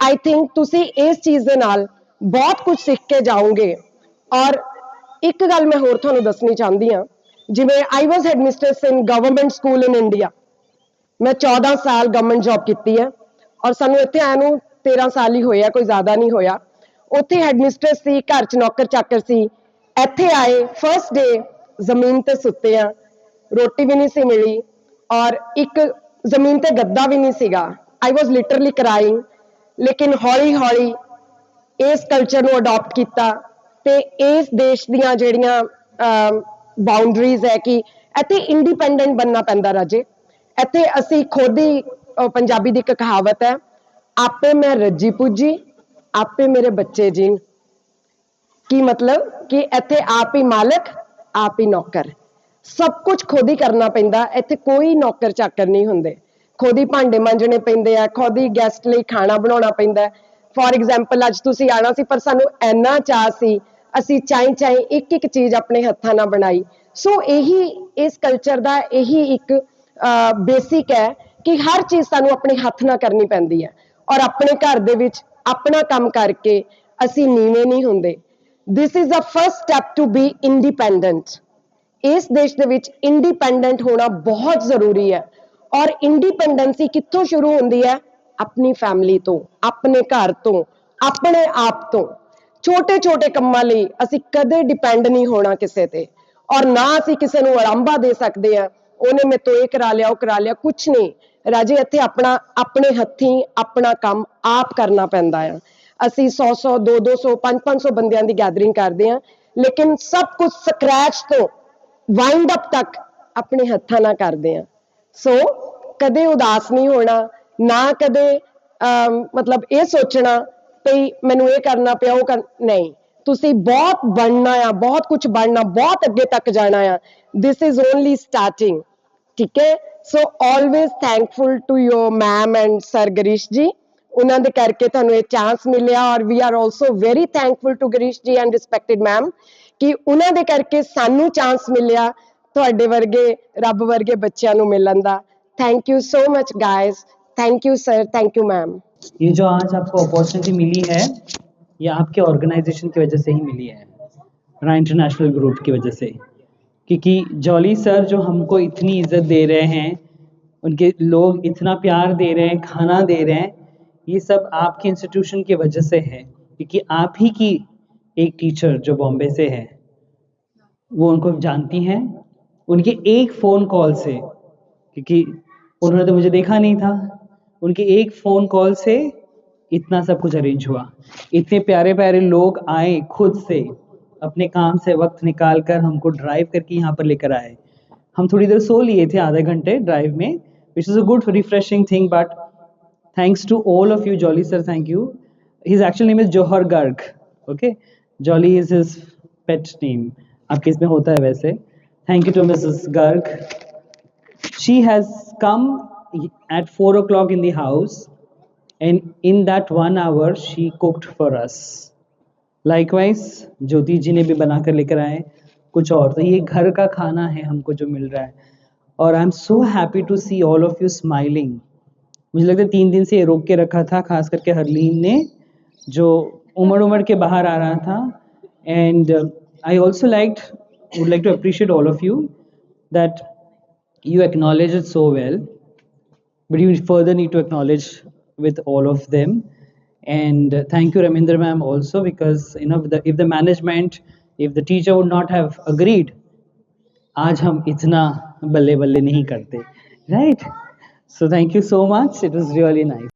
ਆਈ ਥਿੰਕ ਤੁਸੀਂ ਇਸ ਚੀਜ਼ ਦੇ ਨਾਲ ਬਹੁਤ ਕੁਝ ਸਿੱਖ ਕੇ ਜਾਓਗੇ ਔਰ ਇੱਕ ਗੱਲ ਮੈਂ ਹੋਰ ਤੁਹਾਨੂੰ ਦੱਸਣੀ ਚਾਹੁੰਦੀ ਹਾਂ। ਜਿਵੇਂ I was headmistress in government school in India ਮੈਂ 14 ਸਾਲ ਗਵਰਨਮੈਂਟ ਜੌਬ ਕੀਤੀ ਹੈ ਔਰ ਸਾਨੂੰ ਇੱਥੇ ਆਇਆ ਨੂੰ 13 ਸਾਲ ਹੀ ਹੋਇਆ, ਕੋਈ ਜ਼ਿਆਦਾ ਨਹੀਂ ਹੋਇਆ। ਉੱਥੇ ਹੈਡਮਿਸਟਰ ਸੀ, ਘਰ ਚ ਨੌਕਰ ਚਾਕਰ ਸੀ। ਇੱਥੇ ਆਏ ਫਰਸਟ ਡੇ ਜ਼ਮੀਨ ਤੇ ਸੁੱਤੇ ਆ। ਰੋਟੀ ਵੀ ਨਹੀਂ ਸੀ ਮਿਲੀ ਔਰ ਇੱਕ ਜ਼ਮੀਨ ਤੇ ਗੱਦਾ ਵੀ ਨਹੀਂ ਸੀਗਾ। ਆਈ ਵਾਸ ਲਿਟਰਲੀ ਕਰਾਈਂਗ ਲੇਕਿਨ ਹੌਲੀ ਹੌਲੀ ਇਸ ਕਲਚਰ ਨੂੰ ਅਡਾਪਟ ਕੀਤਾ ਤੇ ਇਸ ਦੇਸ਼ ਦੀਆਂ ਜਿਹੜੀਆਂ ਬਾਉਂਡਰੀਜ਼ ਹੈ ਕਿ ਇੱਥੇ ਇੰਡੀਪੈਂਡੈਂਟ ਬੰਨਣਾ ਪੈਂਦਾ ਰਾਜੇ। ਇੱਥੇ ਅਸੀਂ ਖੁਦ ਹੀ ਪੰਜਾਬੀ ਦੀ ਇੱਕ ਕਹਾਵਤ ਹੈ ਆਪੇ ਮੈਂ ਰੱਜੀ ਪੁੱਜੀ, ਆਪੇ ਮੇਰੇ ਬੱਚੇ ਜੀਣ। ਕੀ ਮਤਲਬ? ਕਿ ਇੱਥੇ ਆਪ ਹੀ ਮਾਲਕ, ਆਪ ਹੀ ਨੌਕਰ। ਸਭ ਕੁਝ ਖੁਦ ਹੀ ਕਰਨਾ ਪੈਂਦਾ, ਇੱਥੇ ਕੋਈ ਨੌਕਰ ਚਾਕਰ ਨਹੀਂ ਹੁੰਦੇ। ਖੁਦ ਹੀ ਭਾਂਡੇ ਮਾਂਜਣੇ ਪੈਂਦੇ ਆ, ਖੁਦ ਹੀ ਗੈਸਟ ਲਈ ਖਾਣਾ ਬਣਾਉਣਾ ਪੈਂਦਾ। ਫੋਰ ਐਗਜ਼ਾਮਪਲ ਅੱਜ ਤੁਸੀਂ ਆਣਾ ਸੀ, ਪਰ ਸਾਨੂੰ ਇੰਨਾ ਚਾਹ ਸੀ, ਅਸੀਂ ਚਾਈ ਚਾਈ ਇੱਕ ਇੱਕ ਚੀਜ਼ ਆਪਣੇ ਹੱਥਾਂ ਨਾਲ ਬਣਾਈ। ਸੋ ਇਹੀ, ਇਸ ਕਲਚਰ ਦਾ ਇਹੀ ਇੱਕ ਬੇਸਿਕ ਹੈ ਕਿ ਹਰ ਚੀਜ਼ ਸਾਨੂੰ ਆਪਣੇ ਹੱਥ ਨਾਲ ਕਰਨੀ ਪੈਂਦੀ ਹੈ। ਔਰ ਆਪਣੇ ਘਰ ਦੇ ਵਿੱਚ ਆਪਣਾ ਕੰਮ ਕਰਕੇ ਅਸੀਂ ਨੀਵੇਂ ਨਹੀਂ ਹੁੰਦੇ। This is the first step to be independent ਇਸ ਦੇਸ਼ ਦੇ ਵਿੱਚ ਇੰਡੀਪੈਂਡੈਂਟ ਹੋਣਾ ਬਹੁਤ ਜ਼ਰੂਰੀ ਹੈ। ਔਰ ਇੰਡੀਪੈਂਡੈਂਸੀ ਕਿੱਥੋਂ ਸ਼ੁਰੂ ਹੁੰਦੀ ਹੈ? ਆਪਣੀ ਫੈਮਿਲੀ ਤੋਂ, ਆਪਣੇ ਘਰ ਤੋਂ, ਆਪਣੇ ਆਪ ਤੋਂ। ਛੋਟੇ ਛੋਟੇ ਕੰਮਾਂ ਲਈ ਅਸੀਂ ਕਦੇ ਡਿਪੈਂਡ ਨਹੀਂ ਹੋਣਾ ਕਿਸੇ ਤੇ। ਔਰ ਨਾ ਅਸੀਂ ਕਿਸੇ ਨੂੰ ਆਰੰਭਾ ਦੇ ਸਕਦੇ ਆ ਉਹਨੇ ਮੇਰੇ ਤੋਂ ਇਹ ਕਰਾ ਲਿਆ, ਉਹ ਕਰਾ ਲਿਆ ਕੁਝ ਨਹੀਂ। ਰਾਜੇ ਇੱਥੇ ਆਪਣਾ ਆਪਣੇ ਹੱਥੀਂ ਆਪਣਾ ਕੰਮ ਆਪ ਕਰਨਾ ਪੈਂਦਾ ਆ। ਅਸੀਂ 100 100 2 200 5 500 ਬੰਦਿਆਂ ਦੀ ਗੈਦਰਿੰਗ ਕਰਦੇ ਆ ਲੇਕਿਨ ਸਭ ਕੁਝ ਸਕ੍ਰੈਚ ਤੋਂ ਵਾਈਂਡ ਅਪ ਤੱਕ ਆਪਣੇ ਹੱਥਾਂ ਨਾਲ ਕਰਦੇ ਆ ਸੋ ਕਦੇ ਉਦਾਸ ਨਹੀਂ ਹੋਣਾ ਨਾ ਕਦੇ ਅਮ, ਮਤਲਬ ਇਹ ਸੋਚਣਾ ਵੀ ਮੈਨੂੰ ਇਹ ਕਰਨਾ ਪਿਆ ਉਹ ਕਰ ਨਹੀਂ। ਤੁਸੀਂ ਬਹੁਤ ਬਣਨਾ ਆ ਬਹੁਤ ਕੁਝ ਬਣਨਾ ਬਹੁਤ ਅੱਗੇ ਤੱਕ ਜਾਣਾ ਆ। This is only starting ਠੀਕ ਹੈ so always thankful to your ma'am and sir Girish ji ਉਹਨਾਂ ਦੇ ਕਰਕੇ ਤੁਹਾਨੂੰ ਇਹ ਚਾਂਸ ਮਿਲਿਆ ਔਰ we are also very thankful to Girish ji and respected ma'am ਕਿ ਉਹਨਾਂ ਦੇ ਕਰਕੇ ਸਾਨੂੰ ਚਾਂਸ ਮਿਲਿਆ ਤੁਹਾਡੇ ਵਰਗੇ ਰੱਬ ਵਰਗੇ ਬੱਚਿਆਂ ਨੂੰ ਮਿਲਣ ਦਾ thank you so much guys thank you sir thank you ma'am ये जो आज आपको अपॉर्चुनिटी मिली है ये आपके ऑर्गेनाइजेशन की वजह से ही मिली है रा इंटरनेशनल ग्रुप की वजह से क्योंकि जॉली सर जो हमको इतनी इज़्ज़त दे रहे हैं, उनके लोग इतना प्यार दे रहे हैं, खाना दे रहे हैं, ये सब आपके इंस्टीट्यूशन की वजह से है। क्योंकि आप ही की एक टीचर जो बॉम्बे से है, वो उनको जानती हैं। उनके एक फ़ोन कॉल से, क्योंकि उन्होंने तो मुझे देखा नहीं था, उनके एक फ़ोन कॉल से इतना सब कुछ अरेंज हुआ। इतने प्यारे प्यारे लोग आए खुद से। अपने काम से वक्त निकाल कर हमको ड्राइव करके यहाँ पर लेकर आए। हम थोड़ी देर सो लिए थे आधे घंटे ड्राइव में which is a good refreshing thing but thanks to all of you jolly sir thank you his actual name is Johar Garg okay jolly is his pet name आपके इसमें होता है वैसे। Thank you to Mrs Garg she has come at four o'clock in those and in that one hour she cooked for us likewise Jyoti ji ने भी बनाकर लेकर आए कुछ और। तो ये घर का खाना है हमको जो मिल रहा है। और I am so happy to see all of you smiling मुझे लगता है तीन दिन से ये रोक के रखा था, खास करके हरलीन ने, जो उमड़ उमड़ के बाहर आ रहा था। And I also like would like to appreciate all of you that you acknowledge it so well. But you further need to acknowledge with all of them. and uh, thank you ramendra ma'am also because you know the, if the management if the teacher would not have agreed आज हम इतना बल्ले बल्ले नहीं करते right so thank you so much it was really nice